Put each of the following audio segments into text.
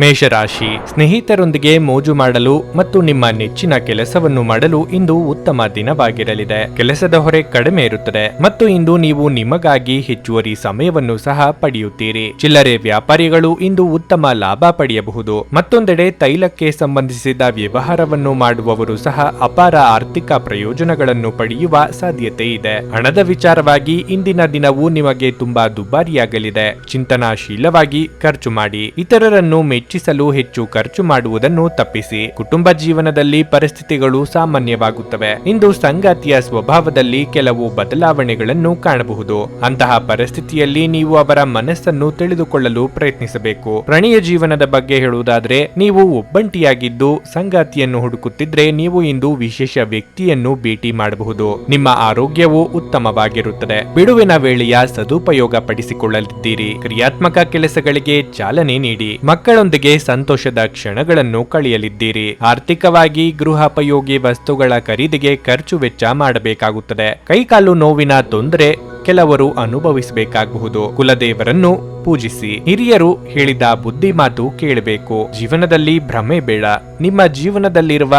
ಮೇಷರಾಶಿ. ಸ್ನೇಹಿತರೊಂದಿಗೆ ಮೋಜು ಮಾಡಲು ಮತ್ತು ನಿಮ್ಮ ನೆಚ್ಚಿನ ಕೆಲಸವನ್ನು ಮಾಡಲು ಇಂದು ಉತ್ತಮ ದಿನವಾಗಿರಲಿದೆ. ಕೆಲಸದ ಹೊರೆ ಕಡಿಮೆ ಇರುತ್ತದೆ ಮತ್ತು ಇಂದು ನೀವು ನಿಮಗಾಗಿ ಹೆಚ್ಚುವರಿ ಸಮಯವನ್ನು ಸಹ ಪಡೆಯುತ್ತೀರಿ. ಚಿಲ್ಲರೆ ವ್ಯಾಪಾರಿಗಳು ಇಂದು ಉತ್ತಮ ಲಾಭ ಪಡೆಯಬಹುದು. ಮತ್ತೊಂದೆಡೆ ತೈಲಕ್ಕೆ ಸಂಬಂಧಿಸಿದ ವ್ಯವಹಾರವನ್ನು ಮಾಡುವವರು ಸಹ ಅಪಾರ ಆರ್ಥಿಕ ಪ್ರಯೋಜನಗಳನ್ನು ಪಡೆಯುವ ಸಾಧ್ಯತೆ ಇದೆ. ಹಣದ ವಿಚಾರವಾಗಿ ಇಂದಿನ ದಿನವು ನಿಮಗೆ ತುಂಬಾ ದುಬಾರಿಯಾಗಲಿದೆ. ಚಿಂತನಾಶೀಲವಾಗಿ ಖರ್ಚು ಮಾಡಿ. ಇತರರನ್ನು ಮೆಚ್ಚಿಸಲು ಹೆಚ್ಚು ಖರ್ಚು ಮಾಡುವುದನ್ನು ತಪ್ಪಿಸಿ. ಕುಟುಂಬ ಜೀವನದಲ್ಲಿ ಪರಿಸ್ಥಿತಿಗಳು ಸಾಮಾನ್ಯವಾಗುತ್ತವೆ. ಇಂದು ಸಂಗಾತಿಯ ಸ್ವಭಾವದಲ್ಲಿ ಕೆಲವು ಬದಲಾವಣೆಗಳನ್ನು ಕಾಣಬಹುದು. ಅಂತಹ ಪರಿಸ್ಥಿತಿಯಲ್ಲಿ ನೀವು ಅವರ ಮನಸ್ಸನ್ನು ತಿಳಿದುಕೊಳ್ಳಲು ಪ್ರಯತ್ನಿಸಬೇಕು. ಪ್ರಣಯ ಜೀವನದ ಬಗ್ಗೆ ಹೇಳುವುದಾದ್ರೆ, ನೀವು ಒಬ್ಬಂಟಿಯಾಗಿದ್ದು ಸಂಗಾತಿಯನ್ನು ಹುಡುಕುತ್ತಿದ್ರೆ ನೀವು ಇಂದು ವಿಶೇಷ ವ್ಯಕ್ತಿಯನ್ನು ಭೇಟಿ ಮಾಡಬಹುದು. ನಿಮ್ಮ ಆರೋಗ್ಯವು ಉತ್ತಮವಾಗಿರುತ್ತದೆ. ಬಿಡುವಿನ ವೇಳೆಯ ಸದುಪಯೋಗ ಪಡಿಸಿಕೊಳ್ಳಲಿದ್ದೀರಿ ಕ್ರಿಯಾತ್ಮಕ ಕೆಲಸಗಳಿಗೆ ಚಾಲನೆ ನೀಡಿ. ಮಕ್ಕಳೊಂದಿಗೆ ಸಂತೋಷದ ಕ್ಷಣಗಳನ್ನು ಕಳೆಯಲಿದ್ದೀರಿ. ಆರ್ಥಿಕವಾಗಿ ಗೃಹೋಪಯೋಗಿ ವಸ್ತುಗಳ ಖರೀದಿಗೆ ಖರ್ಚು ವೆಚ್ಚ ಮಾಡಬೇಕಾಗುತ್ತದೆ. ಕೈಕಾಲು ನೋವಿನ ತೊಂದರೆ ಕೆಲವರು ಅನುಭವಿಸಬೇಕಾಗಬಹುದು ಕುಲದೇವರನ್ನು ಪೂಜಿಸಿ. ಹಿರಿಯರು ಹೇಳಿದ ಬುದ್ಧಿ ಮಾತು ಕೇಳಬೇಕು. ಜೀವನದಲ್ಲಿ ಭ್ರಮೆ ಬೇಡ. ನಿಮ್ಮ ಜೀವನದಲ್ಲಿರುವ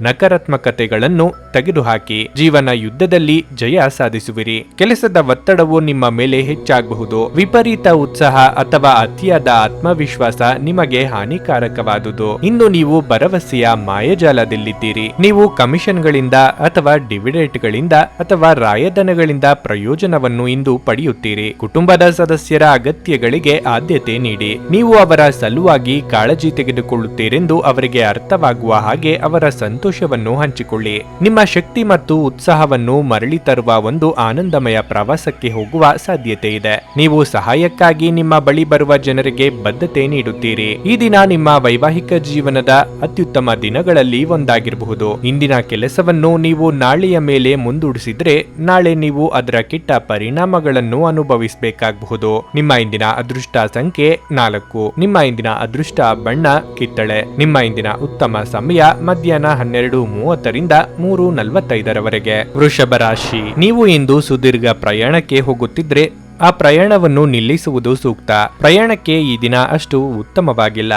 ನಕಾರಾತ್ಮಕತೆಗಳನ್ನು ತೆಗೆದುಹಾಕಿ ಜೀವನ ಯುದ್ಧದಲ್ಲಿ ಜಯ ಸಾಧಿಸುವಿರಿ. ಕೆಲಸದ ಒತ್ತಡವು ನಿಮ್ಮ ಮೇಲೆ ಹೆಚ್ಚಾಗಬಹುದು. ವಿಪರೀತ ಉತ್ಸಾಹ ಅಥವಾ ಅತಿಯಾದ ಆತ್ಮವಿಶ್ವಾಸ ನಿಮಗೆ ಹಾನಿಕಾರಕವಾದುದು. ಇಂದು ನೀವು ಭರವಸೆಯ ಮಾಯಜಾಲದಲ್ಲಿದ್ದೀರಿ. ನೀವು ಕಮಿಷನ್ಗಳಿಂದ ಅಥವಾ ಡಿವಿಡೆಂಟ್ಗಳಿಂದ ಅಥವಾ ರಾಯಧನಗಳಿಂದ ಪ್ರಯೋಜನವನ್ನು ಇಂದು ಪಡೆಯುತ್ತೀರಿ. ಕುಟುಂಬದ ಸದಸ್ಯರ ಅಗತ್ಯಗಳಿಗೆ ಆದ್ಯತೆ ನೀಡಿ. ನೀವು ಅವರ ಸಲುವಾಗಿ ಕಾಳಜಿ ತೆಗೆದುಕೊಳ್ಳುತ್ತೀರೆಂದು ಅವರಿಗೆ ಅರ್ಥವಾಗುವ ಹಾಗೆ ಅವರ ಸಂತೋಷವನ್ನು ಹಂಚಿಕೊಳ್ಳಿ. ನಿಮ್ಮ ಶಕ್ತಿ ಮತ್ತು ಉತ್ಸಾಹವನ್ನು ಮರಳಿ ತರುವ ಒಂದು ಆನಂದಮಯ ಪ್ರವಾಸಕ್ಕೆ ಹೋಗುವ ಸಾಧ್ಯತೆ ಇದೆ. ನೀವು ಸಹಾಯಕ್ಕಾಗಿ ನಿಮ್ಮ ಬಳಿ ಬರುವ ಜನರಿಗೆ ಬದ್ಧತೆ ನೀಡುತ್ತೀರಿ. ಈ ದಿನ ನಿಮ್ಮ ವೈವಾಹಿಕ ಜೀವನದ ಅತ್ಯುತ್ತಮ ದಿನಗಳಲ್ಲಿ ಒಂದಾಗಿರಬಹುದು. ಇಂದಿನ ಕೆಲಸವನ್ನು ನೀವು ನಾಳೆಯ ಮೇಲೆ ಮುಂದೂಡಿಸಿದ್ರೆ, ನಾಳೆ ನೀವು ಅದರ ಕೆಟ್ಟ ಪರಿಣಾಮಗಳನ್ನು ಅನುಭವಿಸಬೇಕಾಗಬಹುದು. ನಿಮ್ಮ ಇಂದಿನ ಅದೃಷ್ಟ ಸಂಖ್ಯೆ ನಾಲ್ಕು. ನಿಮ್ಮ ಇಂದಿನ ಅದೃಷ್ಟ ಬಣ್ಣ ಕಿತ್ತಳೆ. ನಿಮ್ಮ ಇಂದಿನ ಉತ್ತಮ ಸಮಯ ಮಧ್ಯಾಹ್ನ ಮೂವತ್ತರಿಂದ ಮೂರು ನಲವತ್ತೈದರವರೆಗೆ. ವೃಷಭ ರಾಶಿ, ನೀವು ಇಂದು ಸುದೀರ್ಘ ಪ್ರಯಾಣಕ್ಕೆ ಹೋಗುತ್ತಿದ್ರೆ ಆ ಪ್ರಯಾಣವನ್ನು ನಿಲ್ಲಿಸುವುದು ಸೂಕ್ತ. ಪ್ರಯಾಣಕ್ಕೆ ಈ ದಿನ ಅಷ್ಟು ಉತ್ತಮವಾಗಿಲ್ಲ.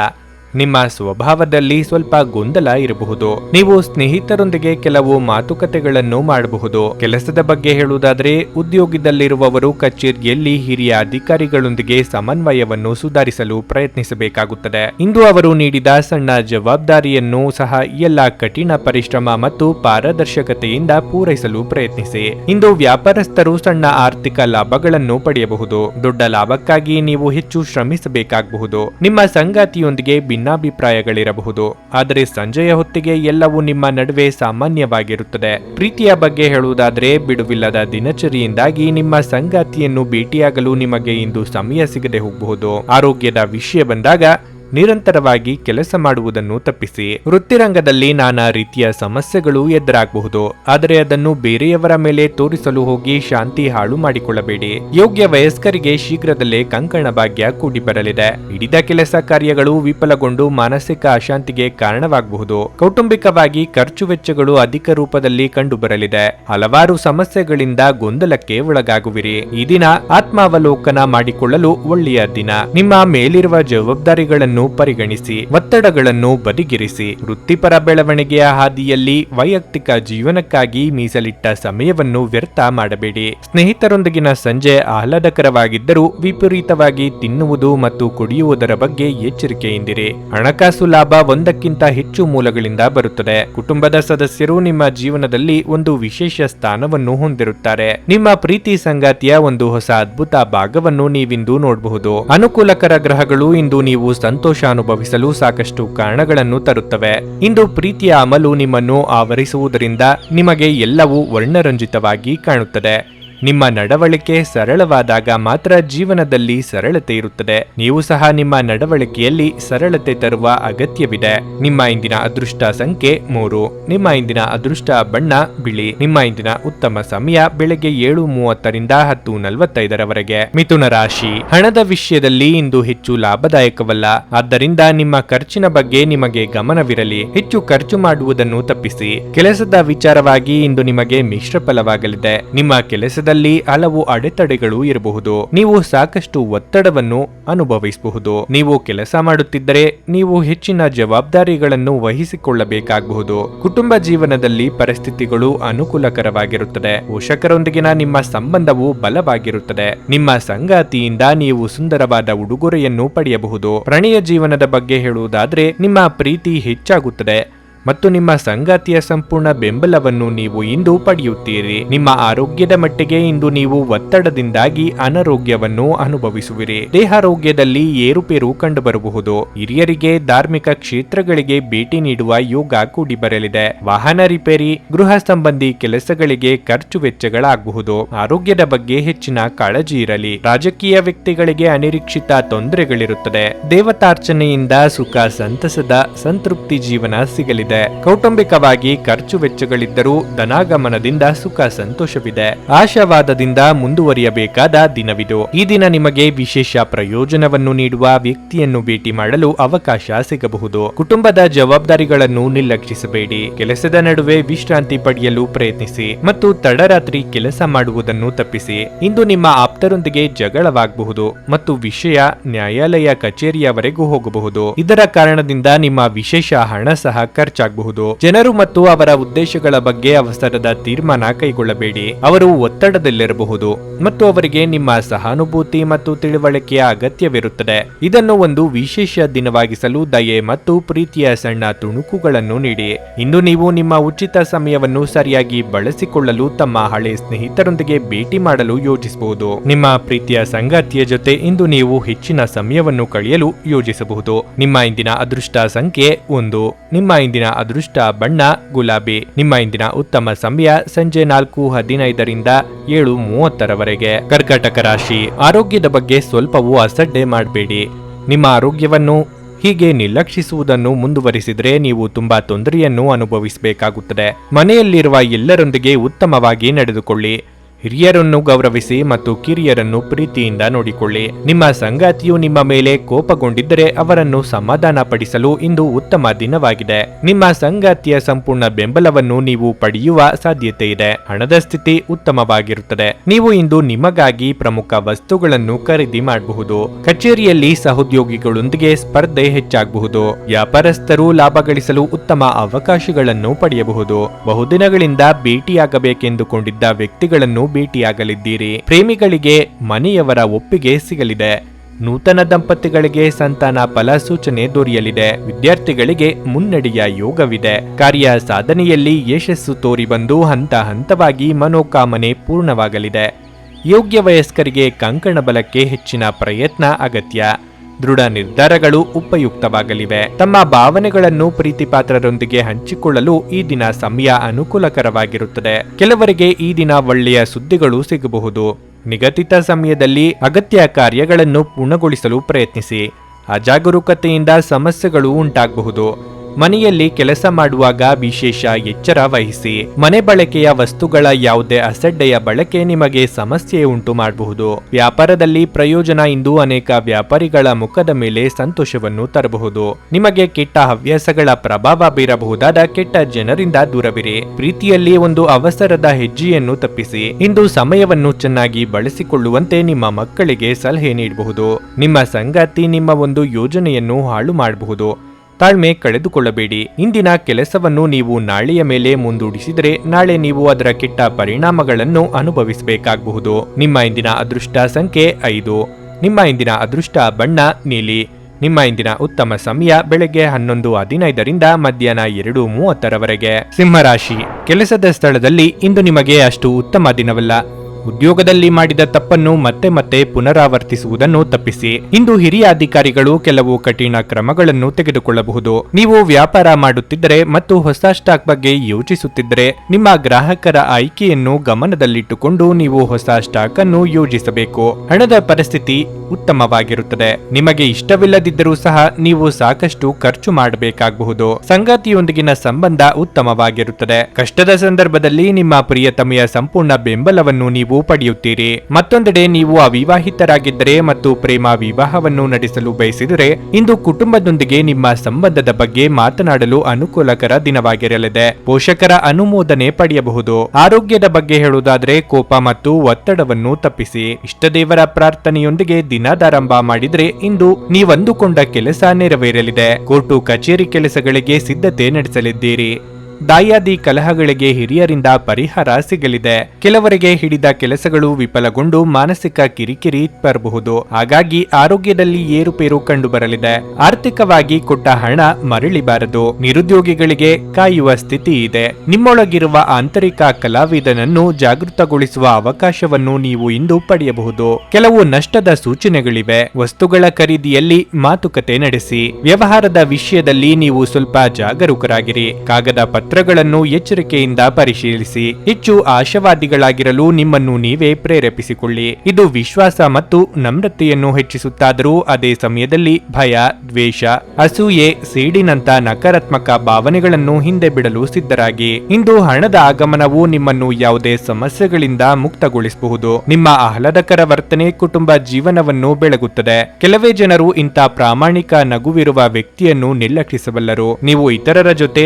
ನಿಮ್ಮ ಸ್ವಭಾವದಲ್ಲಿ ಸ್ವಲ್ಪ ಗೊಂದಲ ಇರಬಹುದು. ನೀವು ಸ್ನೇಹಿತರೊಂದಿಗೆ ಕೆಲವು ಮಾತುಕತೆಗಳನ್ನು ಮಾಡಬಹುದು. ಕೆಲಸದ ಬಗ್ಗೆ ಹೇಳುವುದಾದರೆ, ಉದ್ಯೋಗದಲ್ಲಿರುವವರು ಕಚೇರಿಯಲ್ಲಿ ಹಿರಿಯ ಅಧಿಕಾರಿಗಳೊಂದಿಗೆ ಸಮನ್ವಯವನ್ನು ಸುಧಾರಿಸಲು ಪ್ರಯತ್ನಿಸಬೇಕಾಗುತ್ತದೆ. ಇಂದು ಅವರು ನೀಡಿದ ಸಣ್ಣ ಜವಾಬ್ದಾರಿಯನ್ನು ಸಹ ಎಲ್ಲ ಕಠಿಣ ಪರಿಶ್ರಮ ಮತ್ತು ಪಾರದರ್ಶಕತೆಯಿಂದ ಪೂರೈಸಲು ಪ್ರಯತ್ನಿಸಿ. ಇಂದು ವ್ಯಾಪಾರಸ್ಥರು ಸಣ್ಣ ಆರ್ಥಿಕ ಲಾಭಗಳನ್ನು ಪಡೆಯಬಹುದು. ದೊಡ್ಡ ಲಾಭಕ್ಕಾಗಿ ನೀವು ಹೆಚ್ಚು ಶ್ರಮಿಸಬೇಕಾಗಬಹುದು. ನಿಮ್ಮ ಸಂಗಾತಿಯೊಂದಿಗೆ ಭಿನ್ನಾಭಿಪ್ರಾಯಗಳಿರಬಹುದು. ಆದರೆ ಸಂಜೆಯ ಹೊತ್ತಿಗೆ ಎಲ್ಲವೂ ನಿಮ್ಮ ನಡುವೆ ಸಾಮಾನ್ಯವಾಗಿರುತ್ತದೆ. ಪ್ರೀತಿಯ ಬಗ್ಗೆ ಹೇಳುವುದಾದರೆ, ಬಿಡುವಿಲ್ಲದ ದಿನಚರಿಯಿಂದಾಗಿ ನಿಮ್ಮ ಸಂಗಾತಿಯನ್ನು ಭೇಟಿಯಾಗಲು ನಿಮಗೆ ಇಂದು ಸಮಯ ಸಿಗದೆ ಹೋಗಬಹುದು. ಆರೋಗ್ಯದ ವಿಷಯ ಬಂದಾಗ ನಿರಂತರವಾಗಿ ಕೆಲಸ ಮಾಡುವುದನ್ನು ತಪ್ಪಿಸಿ. ವೃತ್ತಿರಂಗದಲ್ಲಿ ನಾನಾ ರೀತಿಯ ಸಮಸ್ಯೆಗಳು ಎದುರಾಗಬಹುದು. ಆದರೆ ಅದನ್ನು ಬೇರೆಯವರ ಮೇಲೆ ತೋರಿಸಲು ಹೋಗಿ ಶಾಂತಿ ಹಾಳು ಮಾಡಿಕೊಳ್ಳಬೇಡಿ. ಯೋಗ್ಯ ವಯಸ್ಕರಿಗೆ ಶೀಘ್ರದಲ್ಲೇ ಕಂಕಣ ಭಾಗ್ಯ ಕೂಡಿ ಬರಲಿದೆ ಹಿಡಿದ ಕೆಲಸ ಕಾರ್ಯಗಳು ವಿಫಲಗೊಂಡು ಮಾನಸಿಕ ಅಶಾಂತಿಗೆ ಕಾರಣವಾಗಬಹುದು. ಕೌಟುಂಬಿಕವಾಗಿ ಖರ್ಚು ವೆಚ್ಚಗಳು ಅಧಿಕ ರೂಪದಲ್ಲಿ ಕಂಡುಬರಲಿದೆ. ಹಲವಾರು ಸಮಸ್ಯೆಗಳಿಂದ ಗೊಂದಲಕ್ಕೆ ಒಳಗಾಗುವಿರಿ. ಈ ದಿನ ಆತ್ಮಾವಲೋಕನ ಮಾಡಿಕೊಳ್ಳಲು ಒಳ್ಳೆಯ ದಿನ. ನಿಮ್ಮ ಮೇಲಿರುವ ಜವಾಬ್ದಾರಿಗಳನ್ನು ಪರಿಗಣಿಸಿ, ಒತ್ತಡಗಳನ್ನು ಬದಿಗಿರಿಸಿ, ವೃತ್ತಿಪರ ಬೆಳವಣಿಗೆಯ ಹಾದಿಯಲ್ಲಿ ವೈಯಕ್ತಿಕ ಜೀವನಕ್ಕಾಗಿ ಮೀಸಲಿಟ್ಟ ಸಮಯವನ್ನು ವ್ಯರ್ಥ ಮಾಡಬೇಡಿ. ಸ್ನೇಹಿತರೊಂದಿಗಿನ ಸಂಜೆ ಆಹ್ಲಾದಕರವಾಗಿದ್ದರೂ ವಿಪರೀತವಾಗಿ ತಿನ್ನುವುದು ಮತ್ತು ಕುಡಿಯುವುದರ ಬಗ್ಗೆ ಎಚ್ಚರಿಕೆಯಿಂದಿರಿ. ಹಣಕಾಸು ಲಾಭ ಒಂದಕ್ಕಿಂತ ಹೆಚ್ಚು ಮೂಲಗಳಿಂದ ಬರುತ್ತದೆ. ಕುಟುಂಬದ ಸದಸ್ಯರು ನಿಮ್ಮ ಜೀವನದಲ್ಲಿ ಒಂದು ವಿಶೇಷ ಸ್ಥಾನವನ್ನು ಹೊಂದಿರುತ್ತಾರೆ. ನಿಮ್ಮ ಪ್ರೀತಿ ಸಂಗಾತಿಯ ಒಂದು ಹೊಸ ಅದ್ಭುತ ಭಾಗವನ್ನು ನೀವಿಂದು ನೋಡಬಹುದು. ಅನುಕೂಲಕರ ಗ್ರಹಗಳು ಇಂದು ನೀವು ಸಂತೋಷ ಅನುಭವಿಸಲು ಸಾಕಷ್ಟು ಕಾರಣಗಳನ್ನು ತರುತ್ತವೆ. ಇಂದು ಪ್ರೀತಿಯ ಅಮಲು ನಿಮ್ಮನ್ನು ಆವರಿಸುವುದರಿಂದ ನಿಮಗೆ ಎಲ್ಲವೂ ವರ್ಣರಂಜಿತವಾಗಿ ಕಾಣುತ್ತದೆ. ನಿಮ್ಮ ನಡವಳಿಕೆ ಸರಳವಾದಾಗ ಮಾತ್ರ ಜೀವನದಲ್ಲಿ ಸರಳತೆ ಇರುತ್ತದೆ. ನೀವು ಸಹ ನಿಮ್ಮ ನಡವಳಿಕೆಯಲ್ಲಿ ಸರಳತೆ ತರುವ ಅಗತ್ಯವಿದೆ. ನಿಮ್ಮ ಇಂದಿನ ಅದೃಷ್ಟ ಸಂಖ್ಯೆ ಮೂರು. ನಿಮ್ಮ ಇಂದಿನ ಅದೃಷ್ಟ ಬಣ್ಣ ಬಿಳಿ. ನಿಮ್ಮ ಇಂದಿನ ಉತ್ತಮ ಸಮಯ ಬೆಳಗ್ಗೆ ಏಳು ಮೂವತ್ತರಿಂದ ಹತ್ತು ನಲವತ್ತೈದರವರೆಗೆ. ಮಿಥುನ ರಾಶಿ. ಹಣದ ವಿಷಯದಲ್ಲಿ ಇಂದು ಹೆಚ್ಚು ಲಾಭದಾಯಕವಲ್ಲ. ಆದ್ದರಿಂದ ನಿಮ್ಮ ಖರ್ಚಿನ ಬಗ್ಗೆ ನಿಮಗೆ ಗಮನವಿರಲಿ. ಹೆಚ್ಚು ಖರ್ಚು ಮಾಡುವುದನ್ನು ತಪ್ಪಿಸಿ. ಕೆಲಸದ ವಿಚಾರವಾಗಿ ಇಂದು ನಿಮಗೆ ಮಿಶ್ರ ಫಲವಾಗಲಿದೆ. ನಿಮ್ಮ ಕೆಲಸದಲ್ಲಿ ಹಲವು ಅಡೆತಡೆಗಳು ಇರಬಹುದು. ನೀವು ಸಾಕಷ್ಟು ಒತ್ತಡವನ್ನು ಅನುಭವಿಸಬಹುದು. ನೀವು ಕೆಲಸ ಮಾಡುತ್ತಿದ್ದರೆ ನೀವು ಹೆಚ್ಚಿನ ಜವಾಬ್ದಾರಿಗಳನ್ನು ವಹಿಸಿಕೊಳ್ಳಬೇಕಾಗಬಹುದು. ಕುಟುಂಬ ಜೀವನದಲ್ಲಿ ಪರಿಸ್ಥಿತಿಗಳು ಅನುಕೂಲಕರವಾಗಿರುತ್ತದೆ. ಪೋಷಕರೊಂದಿಗಿನ ನಿಮ್ಮ ಸಂಬಂಧವು ಬಲವಾಗಿರುತ್ತದೆ. ನಿಮ್ಮ ಸಂಗಾತಿಯಿಂದ ನೀವು ಸುಂದರವಾದ ಉಡುಗೊರೆಯನ್ನು ಪಡೆಯಬಹುದು. ಪ್ರಣಯ ಜೀವನದ ಬಗ್ಗೆ ಹೇಳುವುದಾದ್ರೆ ನಿಮ್ಮ ಪ್ರೀತಿ ಹೆಚ್ಚಾಗುತ್ತದೆ. ಮತ್ತು ನಿಮ್ಮ ಸಂಗಾತಿಯ ಸಂಪೂರ್ಣ ಬೆಂಬಲವನ್ನು ನೀವು ಇಂದು ಪಡೆಯುತ್ತೀರಿ. ನಿಮ್ಮ ಆರೋಗ್ಯದ ಮಟ್ಟಿಗೆ ಇಂದು ನೀವು ಒತ್ತಡದಿಂದಾಗಿ ಅನಾರೋಗ್ಯವನ್ನು ಅನುಭವಿಸುವಿರಿ. ದೇಹಾರೋಗ್ಯದಲ್ಲಿ ಏರುಪೇರು ಕಂಡುಬರಬಹುದು. ಹಿರಿಯರಿಗೆ ಧಾರ್ಮಿಕ ಕ್ಷೇತ್ರಗಳಿಗೆ ಭೇಟಿ ನೀಡುವ ಯೋಗ ಕೂಡಿ ಬರಲಿದೆ. ವಾಹನ ರಿಪೇರಿ, ಗೃಹ ಸಂಬಂಧಿ ಕೆಲಸಗಳಿಗೆ ಖರ್ಚು ವೆಚ್ಚಗಳಾಗಬಹುದು. ಆರೋಗ್ಯದ ಬಗ್ಗೆ ಹೆಚ್ಚಿನ ಕಾಳಜಿ ಇರಲಿ. ರಾಜಕೀಯ ವ್ಯಕ್ತಿಗಳಿಗೆ ಅನಿರೀಕ್ಷಿತ ತೊಂದರೆಗಳಿರುತ್ತದೆ. ದೇವತಾರ್ಚನೆಯಿಂದ ಸುಖ, ಸಂತಸದ, ಸಂತೃಪ್ತಿ ಜೀವನ ಸಿಗಲಿದೆ. ಕೌಟುಂಬಿಕವಾಗಿ ಖರ್ಚು ವೆಚ್ಚಗಳಿದ್ದರೂ ಧನಾಗಮನದಿಂದ ಸುಖ ಸಂತೋಷವಿದೆ. ಆಶಾವಾದದಿಂದ ಮುಂದುವರಿಯಬೇಕಾದ ದಿನವಿದು. ಈ ದಿನ ನಿಮಗೆ ವಿಶೇಷ ಪ್ರಯೋಜನವನ್ನು ನೀಡುವ ವ್ಯಕ್ತಿಯನ್ನು ಭೇಟಿ ಮಾಡಲು ಅವಕಾಶ ಸಿಗಬಹುದು. ಕುಟುಂಬದ ಜವಾಬ್ದಾರಿಗಳನ್ನು ನಿರ್ಲಕ್ಷಿಸಬೇಡಿ. ಕೆಲಸದ ನಡುವೆ ವಿಶ್ರಾಂತಿ ಪಡೆಯಲು ಪ್ರಯತ್ನಿಸಿ ಮತ್ತು ತಡರಾತ್ರಿ ಕೆಲಸ ಮಾಡುವುದನ್ನು ತಪ್ಪಿಸಿ. ಇಂದು ನಿಮ್ಮ ಆಪ್ತರೊಂದಿಗೆ ಜಗಳವಾಗಬಹುದು ಮತ್ತು ವಿಷಯ ನ್ಯಾಯಾಲಯ ಕಚೇರಿಯವರೆಗೂ ಹೋಗಬಹುದು. ಇದರ ಕಾರಣದಿಂದ ನಿಮ್ಮ ವಿಶೇಷ ಹಣ ಸಹ ಖರ್ಚಾಗಬಹುದು ಜನರು ಮತ್ತು ಅವರ ಉದ್ದೇಶಗಳ ಬಗ್ಗೆ ಅವಸರದ ತೀರ್ಮಾನ ಕೈಗೊಳ್ಳಬೇಡಿ. ಅವರು ಒತ್ತಡದಲ್ಲಿರಬಹುದು ಮತ್ತು ಅವರಿಗೆ ನಿಮ್ಮ ಸಹಾನುಭೂತಿ ಮತ್ತು ತಿಳುವಳಿಕೆಯ ಅಗತ್ಯವಿರುತ್ತದೆ. ಇದನ್ನು ಒಂದು ವಿಶೇಷ ದಿನವಾಗಿಸಲು ದಯೆ ಮತ್ತು ಪ್ರೀತಿಯ ಸಣ್ಣ ತುಣುಕುಗಳನ್ನು ನೀಡಿ. ಇಂದು ನೀವು ನಿಮ್ಮ ಉಚಿತ ಸಮಯವನ್ನು ಸರಿಯಾಗಿ ಬಳಸಿಕೊಳ್ಳಲು ತಮ್ಮ ಹಳೆ ಸ್ನೇಹಿತರೊಂದಿಗೆ ಭೇಟಿ ಮಾಡಲು ಯೋಜಿಸಬಹುದು. ನಿಮ್ಮ ಪ್ರೀತಿಯ ಸಂಗಾತಿಯ ಜೊತೆ ಇಂದು ನೀವು ಹೆಚ್ಚಿನ ಸಮಯವನ್ನು ಕಳೆಯಲು ಯೋಜಿಸಬಹುದು. ನಿಮ್ಮ ಇಂದಿನ ಅದೃಷ್ಟ ಸಂಖ್ಯೆ ಒಂದು. ನಿಮ್ಮ ಇಂದಿನ ಅದೃಷ್ಟ ಬಣ್ಣ, ಗುಲಾಬಿ. ನಿಮ್ಮ ಇಂದಿನ ಉತ್ತಮ ಸಮಯ ಸಂಜೆ ನಾಲ್ಕು ಹದಿನೈದರಿಂದ ಏಳು ಮೂವತ್ತರವರೆಗೆ. ಕರ್ಕಟಕ ರಾಶಿ. ಆರೋಗ್ಯದ ಬಗ್ಗೆ ಸ್ವಲ್ಪವೂ ಅಸಡ್ಡೆ ಮಾಡಬೇಡಿ. ನಿಮ್ಮ ಆರೋಗ್ಯವನ್ನು ಹೀಗೆ ನಿರ್ಲಕ್ಷಿಸುವುದನ್ನು ಮುಂದುವರಿಸಿದರೆ ನೀವು ತುಂಬಾ ತೊಂದರೆಯನ್ನು ಅನುಭವಿಸಬೇಕಾಗುತ್ತದೆ. ಮನೆಯಲ್ಲಿರುವ ಎಲ್ಲರೊಂದಿಗೆ ಉತ್ತಮವಾಗಿ ನಡೆದುಕೊಳ್ಳಿ. ಹಿರಿಯರನ್ನು ಗೌರವಿಸಿ ಮತ್ತು ಕಿರಿಯರನ್ನು ಪ್ರೀತಿಯಿಂದ ನೋಡಿಕೊಳ್ಳಿ. ನಿಮ್ಮ ಸಂಗಾತಿಯು ನಿಮ್ಮ ಮೇಲೆ ಕೋಪಗೊಂಡಿದ್ದರೆ ಅವರನ್ನು ಸಮಾಧಾನ ಪಡಿಸಲು ಇಂದು ಉತ್ತಮ ದಿನವಾಗಿದೆ. ನಿಮ್ಮ ಸಂಗಾತಿಯ ಸಂಪೂರ್ಣ ಬೆಂಬಲವನ್ನು ನೀವು ಪಡೆಯುವ ಸಾಧ್ಯತೆ ಇದೆ. ಹಣದ ಸ್ಥಿತಿ ಉತ್ತಮವಾಗಿರುತ್ತದೆ. ನೀವು ಇಂದು ನಿಮಗಾಗಿ ಪ್ರಮುಖ ವಸ್ತುಗಳನ್ನು ಖರೀದಿ ಮಾಡಬಹುದು. ಕಚೇರಿಯಲ್ಲಿ ಸಹೋದ್ಯೋಗಿಗಳೊಂದಿಗೆ ಸ್ಪರ್ಧೆ ಹೆಚ್ಚಾಗಬಹುದು. ವ್ಯಾಪಾರಸ್ಥರು ಲಾಭ ಗಳಿಸಲು ಉತ್ತಮ ಅವಕಾಶಗಳನ್ನು ಪಡೆಯಬಹುದು. ಬಹುದಿನಗಳಿಂದ ಭೇಟಿಯಾಗಬೇಕೆಂದುಕೊಂಡಿದ್ದ ವ್ಯಕ್ತಿಗಳನ್ನು ಭೇಟಿಯಾಗಲಿದ್ದೀರಿ. ಪ್ರೇಮಿಗಳಿಗೆ ಮನೆಯವರ ಒಪ್ಪಿಗೆ ಸಿಗಲಿದೆ. ನೂತನ ದಂಪತಿಗಳಿಗೆ ಸಂತಾನ ಫಲ ಸೂಚನೆ ದೊರೆಯಲಿದೆ. ವಿದ್ಯಾರ್ಥಿಗಳಿಗೆ ಮುನ್ನಡೆಯ ಯೋಗವಿದೆ. ಕಾರ್ಯ ಸಾಧನೆಯಲ್ಲಿ ಯಶಸ್ಸು ತೋರಿ ಬಂದು ಹಂತ ಹಂತವಾಗಿ ಮನೋಕಾಮನೆ ಪೂರ್ಣವಾಗಲಿದೆ. ಯೋಗ್ಯ ವಯಸ್ಕರಿಗೆ ಕಂಕಣ ಬಲಕ್ಕೆ ಹೆಚ್ಚಿನ ಪ್ರಯತ್ನ ಅಗತ್ಯ. ದೃಢ ನಿರ್ಧಾರಗಳು ಉಪಯುಕ್ತವಾಗಲಿವೆ. ತಮ್ಮ ಭಾವನೆಗಳನ್ನು ಪ್ರೀತಿಪಾತ್ರರೊಂದಿಗೆ ಹಂಚಿಕೊಳ್ಳಲು ಈ ದಿನ ಸಮಯ ಅನುಕೂಲಕರವಾಗಿರುತ್ತದೆ. ಕೆಲವರಿಗೆ ಈ ದಿನ ಒಳ್ಳೆಯ ಸುದ್ದಿಗಳು ಸಿಗಬಹುದು. ನಿಗದಿತ ಸಮಯದಲ್ಲಿ ಅಗತ್ಯ ಕಾರ್ಯಗಳನ್ನು ಪೂರ್ಣಗೊಳಿಸಲು ಪ್ರಯತ್ನಿಸಿ. ಅಜಾಗರೂಕತೆಯಿಂದ ಸಮಸ್ಯೆಗಳು ಉಂಟಾಗಬಹುದು. ಮನೆಯಲ್ಲಿ ಕೆಲಸ ಮಾಡುವಾಗ ವಿಶೇಷ ಎಚ್ಚರ ವಹಿಸಿ. ಮನೆ ಬಳಕೆಯ ವಸ್ತುಗಳ ಯಾವುದೇ ಅಸಡ್ಡೆಯ ಬಳಕೆ ನಿಮಗೆ ಸಮಸ್ಯೆ ಉಂಟು ಮಾಡಬಹುದು. ವ್ಯಾಪಾರದಲ್ಲಿ ಪ್ರಯೋಜನ ಇಂದು ಅನೇಕ ವ್ಯಾಪಾರಿಗಳ ಮುಖದ ಮೇಲೆ ಸಂತೋಷವನ್ನು ತರಬಹುದು. ನಿಮಗೆ ಕೆಟ್ಟ ಹವ್ಯಾಸಗಳ ಪ್ರಭಾವ ಬೀರಬಹುದಾದ ಕೆಟ್ಟ ಜನರಿಂದ ದೂರವಿರಿ. ಪ್ರೀತಿಯಲ್ಲಿ ಒಂದು ಅವಸರದ ಹೆಜ್ಜೆಯನ್ನು ತಪ್ಪಿಸಿ. ಇಂದು ಸಮಯವನ್ನು ಚೆನ್ನಾಗಿ ಬಳಸಿಕೊಳ್ಳುವಂತೆ ನಿಮ್ಮ ಮಕ್ಕಳಿಗೆ ಸಲಹೆ ನೀಡಬಹುದು. ನಿಮ್ಮ ಸಂಗಾತಿ ನಿಮ್ಮ ಒಂದು ಯೋಜನೆಯನ್ನು ಹಾಳು ಮಾಡಬಹುದು. ತಾಳ್ಮೆ ಕಳೆದುಕೊಳ್ಳಬೇಡಿ. ಇಂದಿನ ಕೆಲಸವನ್ನು ನೀವು ನಾಳೆಯ ಮೇಲೆ ಮುಂದೂಡಿಸಿದರೆ ನಾಳೆ ನೀವು ಅದರ ಕೆಟ್ಟ ಪರಿಣಾಮಗಳನ್ನು ಅನುಭವಿಸಬೇಕಾಗಬಹುದು. ನಿಮ್ಮ ಇಂದಿನ ಅದೃಷ್ಟ ಸಂಖ್ಯೆ ಐದು. ನಿಮ್ಮ ಇಂದಿನ ಅದೃಷ್ಟ ಬಣ್ಣ ನೀಲಿ. ನಿಮ್ಮ ಇಂದಿನ ಉತ್ತಮ ಸಮಯ ಬೆಳಗ್ಗೆ ಹನ್ನೊಂದು ಹದಿನೈದರಿಂದ ಮಧ್ಯಾಹ್ನ ಎರಡು ಮೂವತ್ತರವರೆಗೆ. ಸಿಂಹರಾಶಿ. ಕೆಲಸದ ಸ್ಥಳದಲ್ಲಿ ಇಂದು ನಿಮಗೆ ಅಷ್ಟು ಉತ್ತಮ ದಿನವಲ್ಲ. ಉದ್ಯೋಗದಲ್ಲಿ ಮಾಡಿದ ತಪ್ಪನ್ನು ಮತ್ತೆ ಮತ್ತೆ ಪುನರಾವರ್ತಿಸುವುದನ್ನು ತಪ್ಪಿಸಿ. ಇಂದು ಹಿರಿಯ ಅಧಿಕಾರಿಗಳು ಕೆಲವು ಕಠಿಣ ಕ್ರಮಗಳನ್ನು ತೆಗೆದುಕೊಳ್ಳಬಹುದು. ನೀವು ವ್ಯಾಪಾರ ಮಾಡುತ್ತಿದ್ದರೆ ಮತ್ತು ಹೊಸ ಸ್ಟಾಕ್ ಬಗ್ಗೆ ಯೋಚಿಸುತ್ತಿದ್ದರೆ, ನಿಮ್ಮ ಗ್ರಾಹಕರ ಆಯ್ಕೆಯನ್ನು ಗಮನದಲ್ಲಿಟ್ಟುಕೊಂಡು ನೀವು ಹೊಸ ಸ್ಟಾಕ್ ಅನ್ನು ಯೋಜಿಸಬೇಕು. ಹಣದ ಪರಿಸ್ಥಿತಿ ಉತ್ತಮವಾಗಿರುತ್ತದೆ. ನಿಮಗೆ ಇಷ್ಟವಿಲ್ಲದಿದ್ದರೂ ಸಹ ನೀವು ಸಾಕಷ್ಟು ಖರ್ಚು ಮಾಡಬೇಕಾಗಬಹುದು. ಸಂಗಾತಿಯೊಂದಿಗಿನ ಸಂಬಂಧ ಉತ್ತಮವಾಗಿರುತ್ತದೆ. ಕಷ್ಟದ ಸಂದರ್ಭದಲ್ಲಿ ನಿಮ್ಮ ಪ್ರಿಯತಮೆಯ ಸಂಪೂರ್ಣ ಬೆಂಬಲವನ್ನು ನೀವು ಪಡೆಯುತ್ತೀರಿ. ಮತ್ತೊಂದೆಡೆ ನೀವು ಅವಿವಾಹಿತರಾಗಿದ್ದರೆ ಮತ್ತು ಪ್ರೇಮ ವಿವಾಹವನ್ನು ನಡೆಸಲು ಬಯಸಿದರೆ, ಇಂದು ಕುಟುಂಬದೊಂದಿಗೆ ನಿಮ್ಮ ಸಂಬಂಧದ ಬಗ್ಗೆ ಮಾತನಾಡಲು ಅನುಕೂಲಕರ ದಿನವಾಗಿರಲಿದೆ. ಪೋಷಕರ ಅನುಮೋದನೆ ಪಡೆಯಬಹುದು. ಆರೋಗ್ಯದ ಬಗ್ಗೆ ಹೇಳುವುದಾದರೆ ಕೋಪ ಮತ್ತು ಒತ್ತಡವನ್ನು ತಪ್ಪಿಸಿ. ಇಷ್ಟದೇವರ ಪ್ರಾರ್ಥನೆಯೊಂದಿಗೆ ದಿನದಾರಂಭ ಮಾಡಿದರೆ ಇಂದು ನೀವಂದುಕೊಂಡ ಕೆಲಸ ನೆರವೇರಲಿದೆ. ಕೋರ್ಟು ಕಚೇರಿ ಕೆಲಸಗಳಿಗೆ ಸಿದ್ಧತೆ ನಡೆಸಲಿದ್ದೀರಿ. ದಾಯಾದಿ ಕಲಹಗಳಿಗೆ ಹಿರಿಯರಿಂದ ಪರಿಹಾರ ಸಿಗಲಿದೆ. ಕೆಲವರಿಗೆ ಹಿಡಿದ ಕೆಲಸಗಳು ವಿಫಲಗೊಂಡು ಮಾನಸಿಕ ಕಿರಿಕಿರಿ ಬರಬಹುದು ಹಾಗಾಗಿ ಆರೋಗ್ಯದಲ್ಲಿ ಏರುಪೇರು ಕಂಡುಬರಲಿದೆ. ಆರ್ಥಿಕವಾಗಿ ಕೊಟ್ಟ ಹಣ ಮರಳಿಬಾರದು. ನಿರುದ್ಯೋಗಿಗಳಿಗೆ ಕಾಯುವ ಸ್ಥಿತಿ ಇದೆ. ನಿಮ್ಮೊಳಗಿರುವ ಆಂತರಿಕ ಕಲಾವಿದನನ್ನು ಜಾಗೃತಗೊಳಿಸುವ ಅವಕಾಶವನ್ನು ನೀವು ಇಂದು ಪಡೆಯಬಹುದು. ಕೆಲವು ನಷ್ಟದ ಸೂಚನೆಗಳಿವೆ. ವಸ್ತುಗಳ ಖರೀದಿಯಲ್ಲಿ ಮಾತುಕತೆ ನಡೆಸಿ. ವ್ಯವಹಾರದ ವಿಷಯದಲ್ಲಿ ನೀವು ಸ್ವಲ್ಪ ಜಾಗರೂಕರಾಗಿರಿ. ಕಾಗದ ಪತ್ರಗಳನ್ನು ಎಚ್ಚರಿಕೆಯಿಂದ ಪರಿಶೀಲಿಸಿ. ಹೆಚ್ಚು ಆಶಾವಾದಿಗಳಾಗಿರಲು ನಿಮ್ಮನ್ನು ನೀವೇ ಪ್ರೇರೇಪಿಸಿಕೊಳ್ಳಿ. ಇದು ವಿಶ್ವಾಸ ಮತ್ತು ನಮ್ರತೆಯನ್ನು ಹೆಚ್ಚಿಸುತ್ತಾದರೂ ಅದೇ ಸಮಯದಲ್ಲಿ ಭಯ, ದ್ವೇಷ, ಅಸೂಯೆ, ಸೇಡಿನಂತ ನಕಾರಾತ್ಮಕ ಭಾವನೆಗಳನ್ನು ಹಿಂದೆ ಬಿಡಲು ಸಿದ್ಧರಾಗಿ. ಇಂದು ಹಣದ ಆಗಮನವು ನಿಮ್ಮನ್ನು ಯಾವುದೇ ಸಮಸ್ಯೆಗಳಿಂದ ಮುಕ್ತಗೊಳಿಸಬಹುದು. ನಿಮ್ಮ ಆಹ್ಲಾದಕರ ವರ್ತನೆ ಕುಟುಂಬ ಜೀವನವನ್ನು ಬೆಳಗುತ್ತದೆ. ಕೆಲವೇ ಜನರು ಇಂಥ ಪ್ರಾಮಾಣಿಕ ನಗುವಿರುವ ವ್ಯಕ್ತಿಯನ್ನು ನಿರ್ಲಕ್ಷಿಸಬಲ್ಲರು. ನೀವು ಇತರರ ಜೊತೆ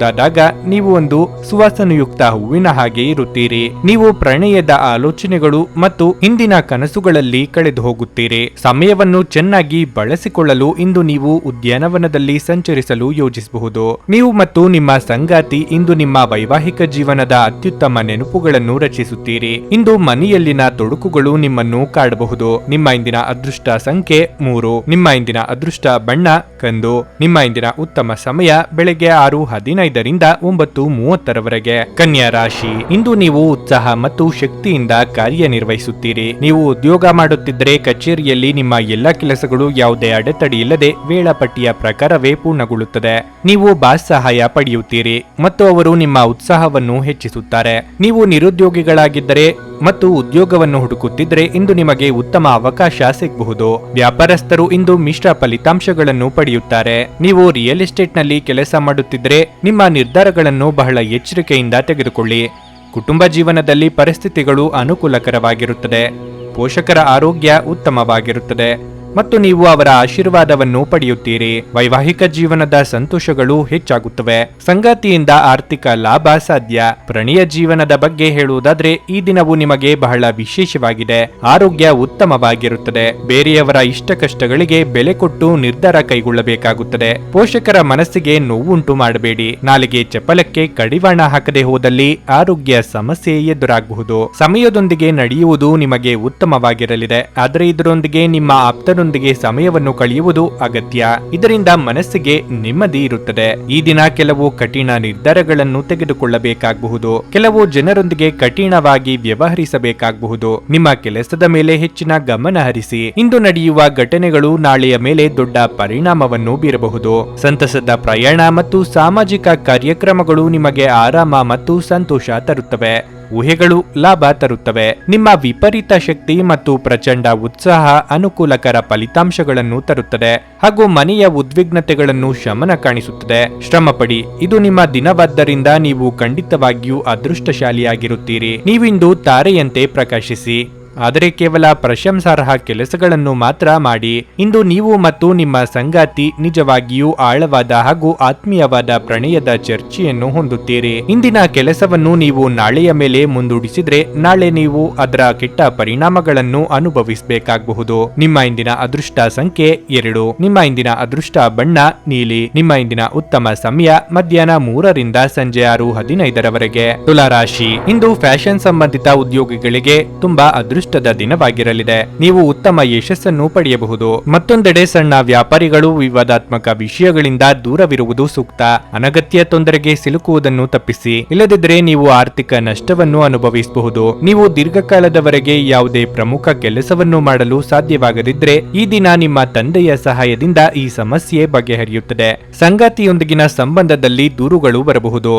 ಚೆನ್ನಾಗಿರಬಹುದಾದಾಗ ನೀವು ಒಂದು ಸುವಾಸನಯುಕ್ತ ಹೂವಿನ ಹಾಗೆ ಇರುತ್ತೀರಿ. ನೀವು ಪ್ರಣಯದ ಆಲೋಚನೆಗಳು ಮತ್ತು ಹಿಂದಿನ ಕನಸುಗಳಲ್ಲಿ ಕಳೆದು ಹೋಗುತ್ತೀರಿ. ಸಮಯವನ್ನು ಚೆನ್ನಾಗಿ ಬಳಸಿಕೊಳ್ಳಲು ಇಂದು ನೀವು ಉದ್ಯಾನವನದಲ್ಲಿ ಸಂಚರಿಸಲು ಯೋಜಿಸಬಹುದು. ನೀವು ಮತ್ತು ನಿಮ್ಮ ಸಂಗಾತಿ ಇಂದು ನಿಮ್ಮ ವೈವಾಹಿಕ ಜೀವನದ ಅತ್ಯುತ್ತಮ ನೆನಪುಗಳನ್ನು ರಚಿಸುತ್ತೀರಿ. ಇಂದು ಮನೆಯಲ್ಲಿನ ತೊಡಕುಗಳು ನಿಮ್ಮನ್ನು ಕಾಡಬಹುದು. ನಿಮ್ಮ ಇಂದಿನ ಅದೃಷ್ಟ ಸಂಖ್ಯೆ ಮೂರು. ನಿಮ್ಮ ಇಂದಿನ ಅದೃಷ್ಟ ಬಣ್ಣ ಕಂದು. ನಿಮ್ಮ ಇಂದಿನ ಉತ್ತಮ ಸಮಯ ಬೆಳಗ್ಗೆ ಆರು ಹದಿನೈದರಿಂದ ಒಂಬತ್ತು ಮೂವತ್ತರವರೆಗೆ. ಕನ್ಯಾ ರಾಶಿ, ಇಂದು ನೀವು ಉತ್ಸಾಹ ಮತ್ತು ಶಕ್ತಿಯಿಂದ ಕಾರ್ಯನಿರ್ವಹಿಸುತ್ತೀರಿ. ನೀವು ಉದ್ಯೋಗ ಮಾಡುತ್ತಿದ್ದರೆ ಕಚೇರಿಯಲ್ಲಿ ನಿಮ್ಮ ಎಲ್ಲಾ ಕೆಲಸಗಳು ಯಾವುದೇ ಅಡೆತಡೆ ಇಲ್ಲದೆ ವೇಳಾಪಟ್ಟಿಯ ಪ್ರಕಾರವೇ ಪೂರ್ಣಗೊಳ್ಳುತ್ತದೆ. ನೀವು ಬಾಸ್ ಸಹಾಯ ಪಡೆಯುತ್ತೀರಿ ಮತ್ತು ಅವರು ನಿಮ್ಮ ಉತ್ಸಾಹವನ್ನು ಹೆಚ್ಚಿಸುತ್ತಾರೆ. ನೀವು ನಿರುದ್ಯೋಗಿಗಳಾಗಿದ್ದರೆ ಮತ್ತು ಉದ್ಯೋಗವನ್ನು ಹುಡುಕುತ್ತಿದ್ರೆ ಇಂದು ನಿಮಗೆ ಉತ್ತಮ ಅವಕಾಶ ಸಿಗಬಹುದು. ವ್ಯಾಪಾರಸ್ಥರು ಇಂದು ಮಿಶ್ರ ಫಲಿತಾಂಶಗಳನ್ನು ಪಡೆಯುತ್ತಾರೆ. ನೀವು ರಿಯಲ್ ಎಸ್ಟೇಟ್ನಲ್ಲಿ ಕೆಲಸ ಮಾಡುತ್ತಿದ್ದರೆ ನಿಮ್ಮ ನಿರ್ಧಾರಗಳನ್ನು ಬಹಳ ಎಚ್ಚರಿಕೆಯಿಂದ ತೆಗೆದುಕೊಳ್ಳಿ. ಕುಟುಂಬ ಜೀವನದಲ್ಲಿ ಪರಿಸ್ಥಿತಿಗಳು ಅನುಕೂಲಕರವಾಗಿರುತ್ತದೆ. ಪೋಷಕರ ಆರೋಗ್ಯ ಉತ್ತಮವಾಗಿರುತ್ತದೆ. ಮತ್ತು ನೀವು ಅವರ ಆಶೀರ್ವಾದವನ್ನು ಪಡೆಯುತ್ತೀರಿ. ವೈವಾಹಿಕ ಜೀವನದ ಸಂತೋಷಗಳು ಹೆಚ್ಚಾಗುತ್ತವೆ. ಸಂಗಾತಿಯಿಂದ ಆರ್ಥಿಕ ಲಾಭ ಸಾಧ್ಯ. ಪ್ರಣಯ ಜೀವನದ ಬಗ್ಗೆ ಹೇಳುವುದಾದ್ರೆ, ಈ ದಿನವು ನಿಮಗೆ ಬಹಳ ವಿಶೇಷವಾಗಿದೆ. ಆರೋಗ್ಯ ಉತ್ತಮವಾಗಿರುತ್ತದೆ. ಬೇರೆಯವರ ಇಷ್ಟ ಕಷ್ಟಗಳಿಗೆ ಬೆಲೆ ಕೊಟ್ಟು ನಿರ್ಧಾರ ಕೈಗೊಳ್ಳಬೇಕಾಗುತ್ತದೆ. ಪೋಷಕರ ಮನಸ್ಸಿಗೆ ನೋವುಂಟು ಮಾಡಬೇಡಿ. ನಾಲಿಗೆ ಚಪಲಕ್ಕೆ ಕಡಿವಾಣ ಹಾಕದೆ ಹೋದಲ್ಲಿ ಆರೋಗ್ಯ ಸಮಸ್ಯೆ ಎದುರಾಗಬಹುದು ಸಮಯದೊಂದಿಗೆ ನಡೆಯುವುದು ನಿಮಗೆ ಉತ್ತಮವಾಗಿರಲಿದೆ. ಆದರೆ ಇದರೊಂದಿಗೆ ನಿಮ್ಮ ಆಪ್ತರೊಂದಿಗೆ ಸಮಯವನ್ನು ಕಳೆಯುವುದು ಅಗತ್ಯ. ಇದರಿಂದ ಮನಸ್ಸಿಗೆ ನೆಮ್ಮದಿ ಇರುತ್ತದೆ. ಈ ದಿನ ಕೆಲವು ಕಠಿಣ ನಿರ್ಧಾರಗಳನ್ನು ತೆಗೆದುಕೊಳ್ಳಬೇಕಾಗಬಹುದು. ಕೆಲವು ಜನರೊಂದಿಗೆ ಕಠಿಣವಾಗಿ ವ್ಯವಹರಿಸಬೇಕಾಗಬಹುದು. ನಿಮ್ಮ ಕೆಲಸದ ಮೇಲೆ ಹೆಚ್ಚಿನ ಗಮನ ಹರಿಸಿ. ಇಂದು ನಡೆಯುವ ಘಟನೆಗಳು ನಾಳೆಯ ಮೇಲೆ ದೊಡ್ಡ ಪರಿಣಾಮವನ್ನು ಬೀರಬಹುದು. ಸಂತಸದ ಪ್ರಯಾಣ ಮತ್ತು ಸಾಮಾಜಿಕ ಕಾರ್ಯಕ್ರಮಗಳು ನಿಮಗೆ ಆರಾಮ ಮತ್ತು ಸಂತೋಷ ತರುತ್ತವೆ. ಊಹೆಗಳು ಲಾಭ ತರುತ್ತವೆ. ನಿಮ್ಮ ವಿಪರೀತ ಶಕ್ತಿ ಮತ್ತು ಪ್ರಚಂಡ ಉತ್ಸಾಹ ಅನುಕೂಲಕರ ಫಲಿತಾಂಶಗಳನ್ನು ತರುತ್ತದೆ. ಹಾಗೂ ಮನೆಯ ಉದ್ವಿಗ್ನತೆಗಳನ್ನು ಶಮನ ಕಾಣಿಸುತ್ತದೆ. ಶ್ರಮಪಡಿ, ಇದು ನಿಮ್ಮ ದಿನವಾದ್ದರಿಂದ ನೀವು ಖಂಡಿತವಾಗಿಯೂ ಅದೃಷ್ಟಶಾಲಿಯಾಗಿರುತ್ತೀರಿ. ನೀವಿಂದು ತಾರೆಯಂತೆ ಪ್ರಕಾಶಿಸಿ. ಆದರೆ ಕೇವಲ ಪ್ರಶಂಸಾರ್ಹ ಕೆಲಸಗಳನ್ನು ಮಾತ್ರ ಮಾಡಿ, ಇಂದು ನೀವು ಮತ್ತು ನಿಮ್ಮ ಸಂಗಾತಿ ನಿಜವಾಗಿಯೂ ಆಳವಾದ ಹಾಗೂ ಆತ್ಮೀಯವಾದ ಪ್ರಣಯದ ಚರ್ಚೆಯನ್ನು ಹೊಂದುತ್ತೀರಿ. ಇಂದಿನ ಕೆಲಸವನ್ನು ನೀವು ನಾಳೆಯ ಮೇಲೆ ಮುಂದೂಡಿಸಿದ್ರೆ ನಾಳೆ ನೀವು ಅದರ ಕೆಟ್ಟ ಪರಿಣಾಮಗಳನ್ನು ಅನುಭವಿಸಬೇಕಾಗಬಹುದು. ನಿಮ್ಮ ಇಂದಿನ ಅದೃಷ್ಟ ಸಂಖ್ಯೆ ಎರಡು. ನಿಮ್ಮ ಇಂದಿನ ಅದೃಷ್ಟ ಬಣ್ಣ ನೀಲಿ. ನಿಮ್ಮ ಇಂದಿನ ಉತ್ತಮ ಸಮಯ ಮಧ್ಯಾಹ್ನ ಮೂರರಿಂದ ಸಂಜೆ ಆರು ಹದಿನೈದರವರೆಗೆ. ತುಲಾರಾಶಿ ಇಂದು ಫ್ಯಾಷನ್ ಸಂಬಂಧಿತ ಉದ್ಯೋಗಿಗಳಿಗೆ ತುಂಬಾ ಅದೃಷ್ಟ ಅದೃಷ್ಟದ ದಿನವಾಗಿರಲಿದೆ. ನೀವು ಉತ್ತಮ ಯಶಸ್ಸನ್ನು ಪಡೆಯಬಹುದು. ಮತ್ತೊಂದೆಡೆ ಸಣ್ಣ ವ್ಯಾಪಾರಿಗಳು ವಿವಾದಾತ್ಮಕ ವಿಷಯಗಳಿಂದ ದೂರವಿರುವುದು ಸೂಕ್ತ. ಅನಗತ್ಯ ತೊಂದರೆಗೆ ಸಿಲುಕುವುದನ್ನು ತಪ್ಪಿಸಿ. ಇಲ್ಲದಿದ್ದರೆ ನೀವು ಆರ್ಥಿಕ ನಷ್ಟವನ್ನು ಅನುಭವಿಸಬಹುದು. ನೀವು ದೀರ್ಘಕಾಲದವರೆಗೆ ಯಾವುದೇ ಪ್ರಮುಖ ಕೆಲಸವನ್ನು ಮಾಡಲು ಸಾಧ್ಯವಾಗದಿದ್ದರೆ ಈ ದಿನ ನಿಮ್ಮ ತಂದೆಯ ಸಹಾಯದಿಂದ ಈ ಸಮಸ್ಯೆ ಬಗೆಹರಿಯುತ್ತದೆ. ಸಂಗಾತಿಯೊಂದಿಗಿನ ಸಂಬಂಧದಲ್ಲಿ ದೂರುಗಳು ಬರಬಹುದು.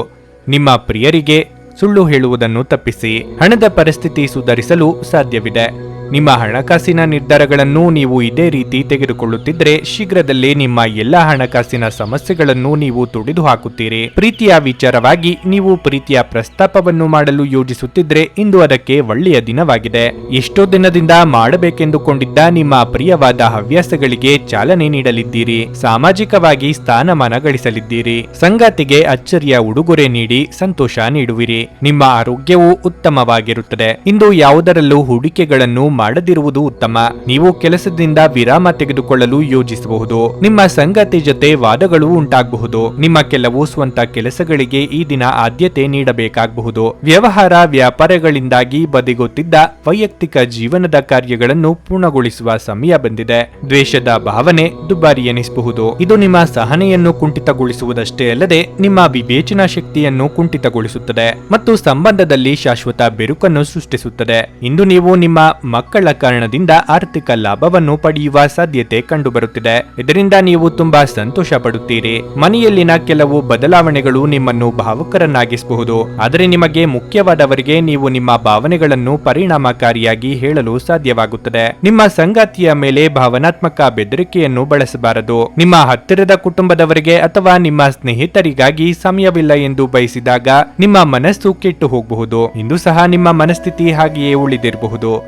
ನಿಮ್ಮ ಪ್ರಿಯರಿಗೆ ಸುಳ್ಳು ಹೇಳುವುದನ್ನು ತಪ್ಪಿಸಿ ಹಣದ ಪರಿಸ್ಥಿತಿ ಸುಧಾರಿಸಲು ಸಾಧ್ಯವಿದೆ. ನಿಮ್ಮ ಹಣಕಾಸಿನ ನಿರ್ಧಾರಗಳನ್ನು ನೀವು ಇದೇ ರೀತಿ ತೆಗೆದುಕೊಳ್ಳುತ್ತಿದ್ದರೆ ಶೀಘ್ರದಲ್ಲೇ ನಿಮ್ಮ ಎಲ್ಲ ಹಣಕಾಸಿನ ಸಮಸ್ಯೆಗಳನ್ನು ನೀವು ತುಡಿದು ಹಾಕುತ್ತೀರಿ. ಪ್ರೀತಿಯ ವಿಚಾರವಾಗಿ ನೀವು ಪ್ರೀತಿಯ ಪ್ರಸ್ತಾಪವನ್ನು ಮಾಡಲು ಯೋಜಿಸುತ್ತಿದ್ರೆ ಇಂದು ಅದಕ್ಕೆ ಒಳ್ಳೆಯ ದಿನವಾಗಿದೆ. ಎಷ್ಟೋ ದಿನದಿಂದ ಮಾಡಬೇಕೆಂದುಕೊಂಡಿದ್ದ ನಿಮ್ಮ ಪ್ರಿಯವಾದ ಹವ್ಯಾಸಗಳಿಗೆ ಚಾಲನೆ ನೀಡಲಿದ್ದೀರಿ. ಸಾಮಾಜಿಕವಾಗಿ ಸ್ಥಾನಮಾನ ಗಳಿಸಲಿದ್ದೀರಿ. ಸಂಗಾತಿಗೆ ಅಚ್ಚರಿಯ ಉಡುಗೊರೆ ನೀಡಿ ಸಂತೋಷ ನೀಡುವಿರಿ. ನಿಮ್ಮ ಆರೋಗ್ಯವು ಉತ್ತಮವಾಗಿರುತ್ತದೆ. ಇಂದು ಯಾವುದರಲ್ಲೂ ಹೂಡಿಕೆಗಳನ್ನು ಮಾಡದಿರುವುದು ಉತ್ತಮ. ನೀವು ಕೆಲಸದಿಂದ ವಿರಾಮ ತೆಗೆದುಕೊಳ್ಳಲು ಯೋಜಿಸಬಹುದು. ನಿಮ್ಮ ಸಂಗತಿ ಜೊತೆ ವಾದಗಳು ಉಂಟಾಗಬಹುದು. ನಿಮ್ಮ ಕೆಲವು ಸ್ವಂತ ಕೆಲಸಗಳಿಗೆ ಈ ದಿನ ಆದ್ಯತೆ ನೀಡಬೇಕಾಗಬಹುದು. ವ್ಯವಹಾರ ವ್ಯಾಪಾರಗಳಿಂದಾಗಿ ಬದಿಗೊತ್ತಿದ್ದ ವೈಯಕ್ತಿಕ ಜೀವನದ ಕಾರ್ಯಗಳನ್ನು ಪೂರ್ಣಗೊಳಿಸುವ ಸಮಯ ಬಂದಿದೆ. ದ್ವೇಷದ ಭಾವನೆ ದುಬಾರಿ ಎನಿಸಬಹುದು. ಇದು ನಿಮ್ಮ ಸಹನೆಯನ್ನು ಕುಂಠಿತಗೊಳಿಸುವುದಷ್ಟೇ ಅಲ್ಲದೆ ನಿಮ್ಮ ವಿವೇಚನಾ ಶಕ್ತಿಯನ್ನು ಕುಂಠಿತಗೊಳಿಸುತ್ತದೆ ಮತ್ತು ಸಂಬಂಧದಲ್ಲಿ ಶಾಶ್ವತ ಬಿರುಕನ್ನು ಸೃಷ್ಟಿಸುತ್ತದೆ. ಇಂದು ನೀವು ನಿಮ್ಮ ಮಕ್ಕಳ ಕಾರಣದಿಂದ ಆರ್ಥಿಕ ಲಾಭವನ್ನು ಪಡೆಯುವ ಸಾಧ್ಯತೆ ಕಂಡುಬರುತ್ತಿದೆ. ಇದರಿಂದ ನೀವು ತುಂಬಾ ಸಂತೋಷ ಪಡುತ್ತೀರಿ ಮನೆಯಲ್ಲಿನ ಕೆಲವು ಬದಲಾವಣೆಗಳು ನಿಮ್ಮನ್ನು ಭಾವುಕರನ್ನಾಗಿಸಬಹುದು. ಆದರೆ ನಿಮಗೆ ಮುಖ್ಯವಾದವರಿಗೆ ನೀವು ನಿಮ್ಮ ಭಾವನೆಗಳನ್ನು ಪರಿಣಾಮಕಾರಿಯಾಗಿ ಹೇಳಲು ಸಾಧ್ಯವಾಗುತ್ತದೆ. ನಿಮ್ಮ ಸಂಗಾತಿಯ ಮೇಲೆ ಭಾವನಾತ್ಮಕ ಬೆದರಿಕೆಯನ್ನು ಬಳಸಬಾರದು. ನಿಮ್ಮ ಹತ್ತಿರದ ಕುಟುಂಬದವರಿಗೆ ಅಥವಾ ನಿಮ್ಮ ಸ್ನೇಹಿತರಿಗಾಗಿ ಸಮಯವಿಲ್ಲ ಎಂದು ಬಯಸಿದಾಗ ನಿಮ್ಮ ಮನಸ್ಸು ಕೆಟ್ಟು ಹೋಗಬಹುದು. ಇಂದು ಸಹ ನಿಮ್ಮ ಮನಸ್ಥಿತಿ ಹಾಗೆಯೇ ಉಳಿದಿರಬಹುದು.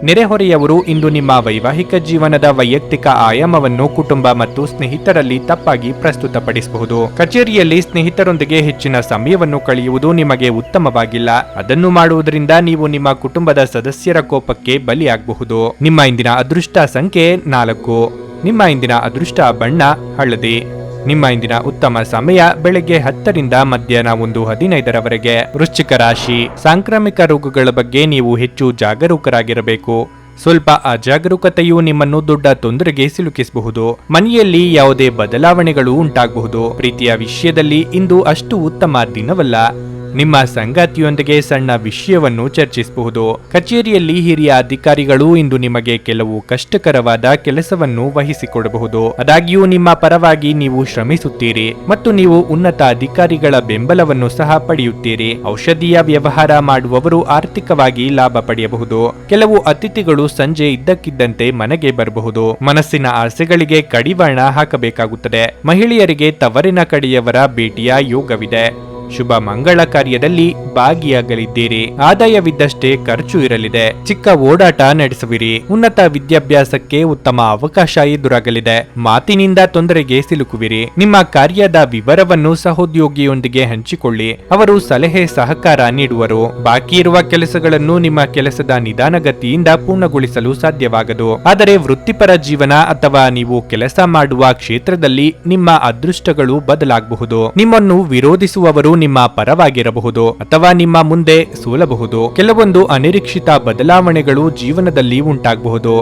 ನೆರೆಹೊರೆಯವರು ಇಂದು ನಿಮ್ಮ ವೈವಾಹಿಕ ಜೀವನದ ವೈಯಕ್ತಿಕ ಆಯಾಮವನ್ನು ಕುಟುಂಬ ಮತ್ತು ಸ್ನೇಹಿತರಲ್ಲಿ ತಪ್ಪಾಗಿ ಪ್ರಸ್ತುತಪಡಿಸಬಹುದು. ಕಚೇರಿಯಲ್ಲಿ ಸ್ನೇಹಿತರೊಂದಿಗೆ ಹೆಚ್ಚಿನ ಸಮಯವನ್ನು ಕಳೆಯುವುದು ನಿಮಗೆ ಉತ್ತಮವಾಗಿಲ್ಲ. ಅದನ್ನು ಮಾಡುವುದರಿಂದ ನೀವು ನಿಮ್ಮ ಕುಟುಂಬದ ಸದಸ್ಯರ ಕೋಪಕ್ಕೆ ಬಲಿಯಾಗಬಹುದು. ನಿಮ್ಮ ಇಂದಿನ ಅದೃಷ್ಟ ಸಂಖ್ಯೆ ನಾಲ್ಕು. ನಿಮ್ಮ ಇಂದಿನ ಅದೃಷ್ಟ ಬಣ್ಣ ಹಳದಿ. ನಿಮ್ಮ ಇಂದಿನ ಉತ್ತಮ ಸಮಯ ಬೆಳಗ್ಗೆ ಹತ್ತರಿಂದ ಮಧ್ಯಾಹ್ನ ಒಂದು ಹದಿನೈದರವರೆಗೆ. ವೃಶ್ಚಿಕ ರಾಶಿ. ಸಾಂಕ್ರಾಮಿಕ ರೋಗಗಳ ಬಗ್ಗೆ ನೀವು ಹೆಚ್ಚು ಜಾಗರೂಕರಾಗಿರಬೇಕು. ಸ್ವಲ್ಪ ಅಜಾಗರೂಕತೆಯು ನಿಮ್ಮನ್ನು ದೊಡ್ಡ ತೊಂದರೆಗೆ ಸಿಲುಕಿಸಬಹುದು. ಮನೆಯಲ್ಲಿ ಯಾವುದೇ ಬದಲಾವಣೆಗಳು ಉಂಟಾಗಬಹುದು. ಪ್ರೀತಿಯ ವಿಷಯದಲ್ಲಿ ಇಂದು ಅಷ್ಟು ಉತ್ತಮ ದಿನವಲ್ಲ. ನಿಮ್ಮ ಸಂಗಾತಿಯೊಂದಿಗೆ ಸಣ್ಣ ವಿಷಯವನ್ನು ಚರ್ಚಿಸಬಹುದು. ಕಚೇರಿಯಲ್ಲಿ ಹಿರಿಯ ಅಧಿಕಾರಿಗಳು ಇಂದು ನಿಮಗೆ ಕೆಲವು ಕಷ್ಟಕರವಾದ ಕೆಲಸವನ್ನು ವಹಿಸಿಕೊಡಬಹುದು. ಆದಾಗ್ಯೂ ನಿಮ್ಮ ಪರವಾಗಿ ನೀವು ಶ್ರಮಿಸುತ್ತೀರಿ ಮತ್ತು ನೀವು ಉನ್ನತ ಅಧಿಕಾರಿಗಳ ಬೆಂಬಲವನ್ನು ಸಹ ಪಡೆಯುತ್ತೀರಿ. ಔಷಧೀಯ ವ್ಯವಹಾರ ಮಾಡುವವರು ಆರ್ಥಿಕವಾಗಿ ಲಾಭ ಪಡೆಯಬಹುದು. ಕೆಲವು ಅತಿಥಿಗಳು ಸಂಜೆ ಇದ್ದಕ್ಕಿದ್ದಂತೆ ಮನೆಗೆ ಬರಬಹುದು. ಮನಸ್ಸಿನ ಆಸೆಗಳಿಗೆ ಕಡಿವಾಣ ಹಾಕಬೇಕಾಗುತ್ತದೆ. ಮಹಿಳೆಯರಿಗೆ ತವರಿನ ಕಡೆಯವರ ಭೇಟಿಯ ಯೋಗವಿದೆ. ಶುಭ ಮಂಗಳ ಕಾರ್ಯದಲ್ಲಿ ಭಾಗಿಯಾಗಲಿದ್ದೀರಿ. ಆದಾಯವಿದ್ದಷ್ಟೇ ಖರ್ಚು ಇರಲಿದೆ. ಚಿಕ್ಕ ಓಡಾಟ ನಡೆಸುವಿರಿ. ಉನ್ನತ ವಿದ್ಯಾಭ್ಯಾಸಕ್ಕೆ ಉತ್ತಮ ಅವಕಾಶ ಎದುರಾಗಲಿದೆ. ಮಾತಿನಿಂದ ತೊಂದರೆಗೆ ಸಿಲುಕುವಿರಿ. ನಿಮ್ಮ ಕಾರ್ಯದ ವಿವರವನ್ನು ಸಹೋದ್ಯೋಗಿಯೊಂದಿಗೆ ಹಂಚಿಕೊಳ್ಳಿ. ಅವರು ಸಲಹೆ ಸಹಕಾರ ನೀಡುವರು. ಬಾಕಿ ಇರುವ ಕೆಲಸಗಳನ್ನು ನಿಮ್ಮ ಕೆಲಸದ ನಿಧಾನಗತಿಯಿಂದ ಪೂರ್ಣಗೊಳಿಸಲು ಸಾಧ್ಯವಾಗದು. ಆದರೆ ವೃತ್ತಿಪರ ಜೀವನ ಅಥವಾ ನೀವು ಕೆಲಸ ಮಾಡುವ ಕ್ಷೇತ್ರದಲ್ಲಿ ನಿಮ್ಮ ಅದೃಷ್ಟಗಳು ಬದಲಾಗಬಹುದು. ನಿಮ್ಮನ್ನು ವಿರೋಧಿಸುವವರು ನಿಮ್ಮ ಪರವಾಗಿರಬಹುದು ಅಥವಾ ನಿಮ್ಮ ಮುಂದೆ ಸೋಲಬಹುದು. ಕೆಲವೊಂದು ಅನಿರೀಕ್ಷಿತ ಬದಲಾವಣೆಗಳು ಜೀವನದಲ್ಲಿ ಉಂಟಾಗಬಹುದು.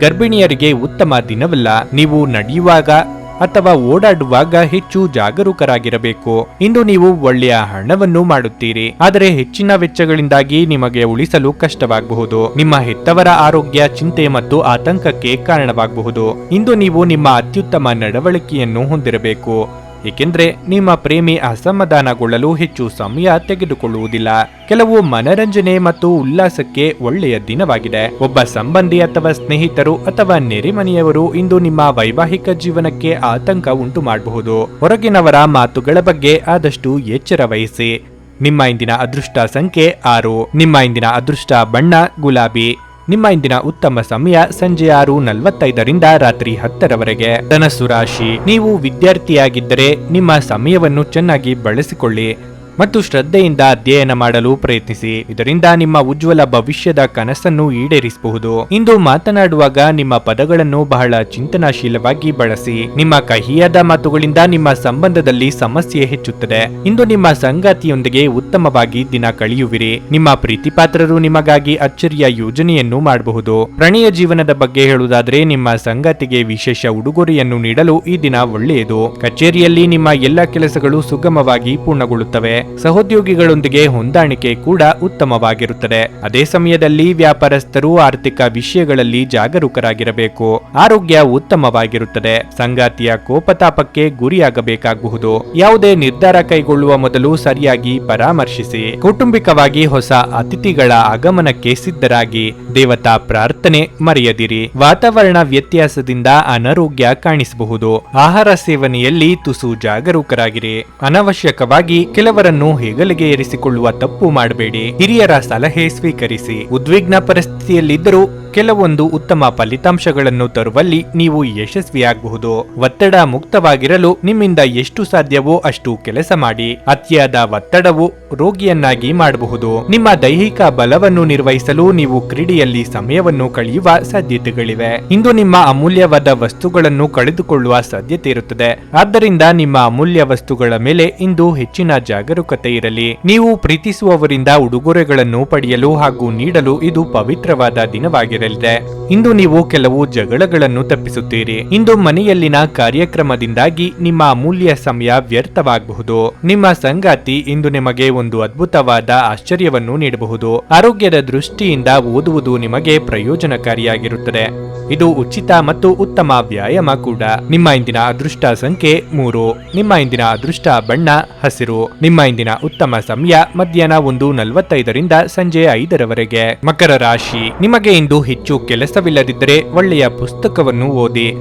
ಗರ್ಭಿಣಿಯರಿಗೆ ಉತ್ತಮ ದಿನವಲ್ಲ. ನೀವು ನಡೆಯುವಾಗ ಅಥವಾ ಓಡಾಡುವಾಗ ಹೆಚ್ಚು ಜಾಗರೂಕರಾಗಿರಬೇಕು. ಇಂದು ನೀವು ಒಳ್ಳೆಯ ಹಣವನ್ನು ಮಾಡುತ್ತೀರಿ. ಆದರೆ ಹೆಚ್ಚಿನ ವೆಚ್ಚಗಳಿಂದಾಗಿ ನಿಮಗೆ ಉಳಿಸಲು ಕಷ್ಟವಾಗಬಹುದು. ನಿಮ್ಮ ಹೆತ್ತವರ ಆರೋಗ್ಯ, ಚಿಂತೆ ಮತ್ತು ಆತಂಕಕ್ಕೆ ಕಾರಣವಾಗಬಹುದು. ಇಂದು ನೀವು ನಿಮ್ಮ ಅತ್ಯುತ್ತಮ ನಡವಳಿಕೆಯನ್ನು ಹೊಂದಿರಬೇಕು. ಏಕೆಂದ್ರೆ ನಿಮ್ಮ ಪ್ರೇಮಿ ಅಸಮಾಧಾನಗೊಳ್ಳಲು ಹೆಚ್ಚು ಸಮಯ ತೆಗೆದುಕೊಳ್ಳುವುದಿಲ್ಲ. ಕೆಲವು ಮನರಂಜನೆ ಮತ್ತು ಉಲ್ಲಾಸಕ್ಕೆ ಒಳ್ಳೆಯ ದಿನವಾಗಿದೆ. ಒಬ್ಬ ಸಂಬಂಧಿ ಅಥವಾ ಸ್ನೇಹಿತರು ಅಥವಾ ನೆರೆಮನೆಯವರು ಇಂದು ನಿಮ್ಮ ವೈವಾಹಿಕ ಜೀವನಕ್ಕೆ ಆತಂಕ ಉಂಟು ಮಾಡಬಹುದು ಹೊರಗಿನವರ ಮಾತುಗಳ ಬಗ್ಗೆ ಆದಷ್ಟು ಎಚ್ಚರ ವಹಿಸಿ. ನಿಮ್ಮ ಇಂದಿನ ಅದೃಷ್ಟ ಸಂಖ್ಯೆ ಆರು. ನಿಮ್ಮ ಇಂದಿನ ಅದೃಷ್ಟ ಬಣ್ಣ ಗುಲಾಬಿ. ನಿಮ್ಮ ಇಂದಿನ ಉತ್ತಮ ಸಮಯ ಸಂಜೆ ಆರು ನಲವತ್ತೈದರಿಂದ ರಾತ್ರಿ ಹತ್ತರವರೆಗೆ. ಧನಸ್ಸು ರಾಶಿ, ನೀವು ವಿದ್ಯಾರ್ಥಿಯಾಗಿದ್ದರೆ ನಿಮ್ಮ ಸಮಯವನ್ನು ಚೆನ್ನಾಗಿ ಬಳಸಿಕೊಳ್ಳಿ. ಮತ್ತು ಶ್ರದ್ಧೆಯಿಂದ ಅಧ್ಯಯನ ಮಾಡಲು ಪ್ರಯತ್ನಿಸಿ. ಇದರಿಂದ ನಿಮ್ಮ ಉಜ್ವಲ ಭವಿಷ್ಯದ ಕನಸನ್ನು ಈಡೇರಿಸಬಹುದು. ಇಂದು ಮಾತನಾಡುವಾಗ ನಿಮ್ಮ ಪದಗಳನ್ನು ಬಹಳ ಚಿಂತನಾಶೀಲವಾಗಿ ಬಳಸಿ. ನಿಮ್ಮ ಕಹಿಯಾದ ಮಾತುಗಳಿಂದ ನಿಮ್ಮ ಸಂಬಂಧದಲ್ಲಿ ಸಮಸ್ಯೆ ಹೆಚ್ಚುತ್ತದೆ. ಇಂದು ನಿಮ್ಮ ಸಂಗಾತಿಯೊಂದಿಗೆ ಉತ್ತಮವಾಗಿ ದಿನ ಕಳೆಯುವಿರಿ. ನಿಮ್ಮ ಪ್ರೀತಿಪಾತ್ರರು ನಿಮಗಾಗಿ ಅಚ್ಚರಿಯ ಯೋಜನೆಯನ್ನು ಮಾಡಬಹುದು. ಪ್ರಣಯ ಜೀವನದ ಬಗ್ಗೆ ಹೇಳುವುದಾದ್ರೆ, ನಿಮ್ಮ ಸಂಗಾತಿಗೆ ವಿಶೇಷ ಉಡುಗೊರೆಯನ್ನು ನೀಡಲು ಈ ದಿನ ಒಳ್ಳೆಯದು. ಕಚೇರಿಯಲ್ಲಿ ನಿಮ್ಮ ಎಲ್ಲ ಕೆಲಸಗಳು ಸುಗಮವಾಗಿ ಪೂರ್ಣಗೊಳ್ಳುತ್ತವೆ. ಸಹೋದ್ಯೋಗಿಗಳೊಂದಿಗೆ ಹೊಂದಾಣಿಕೆ ಕೂಡ ಉತ್ತಮವಾಗಿರುತ್ತದೆ. ಅದೇ ಸಮಯದಲ್ಲಿ ವ್ಯಾಪಾರಸ್ಥರು ಆರ್ಥಿಕ ವಿಷಯಗಳಲ್ಲಿ ಜಾಗರೂಕರಾಗಿರಬೇಕು. ಆರೋಗ್ಯ ಉತ್ತಮವಾಗಿರುತ್ತದೆ. ಸಂಗಾತಿಯ ಕೋಪತಾಪಕ್ಕೆ ಗುರಿಯಾಗಬೇಕಾಗಬಹುದು ಯಾವುದೇ ನಿರ್ಧಾರ ಕೈಗೊಳ್ಳುವ ಮೊದಲು ಸರಿಯಾಗಿ ಪರಾಮರ್ಶಿಸಿ, ಕೌಟುಂಬಿಕವಾಗಿ ಹೊಸ ಅತಿಥಿಗಳ ಆಗಮನಕ್ಕೆ ಸಿದ್ಧರಾಗಿ, ದೇವತಾ ಪ್ರಾರ್ಥನೆ ಮರೆಯದಿರಿ. ವಾತಾವರಣ ವ್ಯತ್ಯಾಸದಿಂದ ಅನಾರೋಗ್ಯ ಕಾಣಿಸಬಹುದು. ಆಹಾರ ಸೇವನೆಯಲ್ಲಿ ತುಸು ಜಾಗರೂಕರಾಗಿರಿ. ಅನವಶ್ಯಕವಾಗಿ ಕೆಲವರನ್ನು ಹೆಗಲಿಗೆ ಏರಿಸಿಕೊಳ್ಳುವ ತಪ್ಪು ಮಾಡಬೇಡಿ. ಹಿರಿಯರ ಸಲಹೆ ಸ್ವೀಕರಿಸಿ. ಉದ್ವಿಗ್ನ ಪರಿಸ್ಥಿತಿಯಲ್ಲಿದ್ದರೂ ಕೆಲವೊಂದು ಉತ್ತಮ ಫಲಿತಾಂಶಗಳನ್ನು ತರುವಲ್ಲಿ ನೀವು ಯಶಸ್ವಿಯಾಗಬಹುದು. ಒತ್ತಡ ಮುಕ್ತವಾಗಿರಲು ನಿಮ್ಮಿಂದ ಎಷ್ಟು ಸಾಧ್ಯವೋ ಅಷ್ಟು ಕೆಲಸ ಮಾಡಿ. ಅತಿಯಾದ ಒತ್ತಡವು ರೋಗಿಯನ್ನಾಗಿ ಮಾಡಬಹುದು. ನಿಮ್ಮ ದೈಹಿಕ ಬಲವನ್ನು ನಿರ್ವಹಿಸಲು ನೀವು ಕ್ರೀಡೆಯಲ್ಲಿ ಸಮಯವನ್ನು ಕಳೆಯುವ ಸಾಧ್ಯತೆಗಳಿವೆ. ಇಂದು ನಿಮ್ಮ ಅಮೂಲ್ಯವಾದ ವಸ್ತುಗಳನ್ನು ಕಳೆದುಕೊಳ್ಳುವ ಸಾಧ್ಯತೆ ಇರುತ್ತದೆ. ಆದ್ದರಿಂದ ನಿಮ್ಮ ಅಮೂಲ್ಯ ವಸ್ತುಗಳ ಮೇಲೆ ಇಂದು ಹೆಚ್ಚಿನ ಜಾಗರೂಕತೆ ಇರಲಿ. ನೀವು ಪ್ರೀತಿಸುವವರಿಂದ ಉಡುಗೊರೆಗಳನ್ನು ಪಡೆಯಲು ಹಾಗೂ ನೀಡಲು ಇದು ಪವಿತ್ರವಾದ ದಿನವಾಗಿರಲಿದೆ. ಇಂದು ನೀವು ಕೆಲವು ಜಗಳಗಳನ್ನು ತಪ್ಪಿಸುತ್ತೀರಿ. ಇಂದು ಮನೆಯಲ್ಲಿನ ಕಾರ್ಯಕ್ರಮದಿಂದಾಗಿ ನಿಮ್ಮ ಅಮೂಲ್ಯ ಸಮಯ ವ್ಯರ್ಥವಾಗಬಹುದು. ನಿಮ್ಮ ಸಂಗಾತಿ ಇಂದು ನಿಮಗೆ ಒಂದು ಅದ್ಭುತವಾದ ಆಶ್ಚರ್ಯವನ್ನು ನೀಡಬಹುದು. ಆರೋಗ್ಯದ ದೃಷ್ಟಿಯಿಂದ ಓದುವುದು ನಿಮಗೆ ಪ್ರಯೋಜನಕಾರಿಯಾಗಿರುತ್ತದೆ. ಇದು ಉಚಿತ ಮತ್ತು ಉತ್ತಮ ವ್ಯಾಯಾಮ ಕೂಡ. ನಿಮ್ಮ ಇಂದಿನ ಅದೃಷ್ಟ ಸಂಖ್ಯೆ ಮೂರು. ನಿಮ್ಮ ಇಂದಿನ ಅದೃಷ್ಟ ಬಣ್ಣ ಹಸಿರು. ನಿಮ್ಮ ಇಂದಿನ ಉತ್ತಮ ಸಮಯ, ಮಧ್ಯಾಹ್ನ ಒಂದು ನಲವತ್ತೈದರಿಂದ ಸಂಜೆ ಐದರವರೆಗೆ. ಮಕರ ರಾಶಿ. ನಿಮಗೆ ಇಂದು ಹೆಚ್ಚು ಕೆಲಸವಿಲ್ಲದಿದ್ದರೆ ಒಳ್ಳೆಯ ಪುಸ್ತಕವನ್ನು ಓದಿ.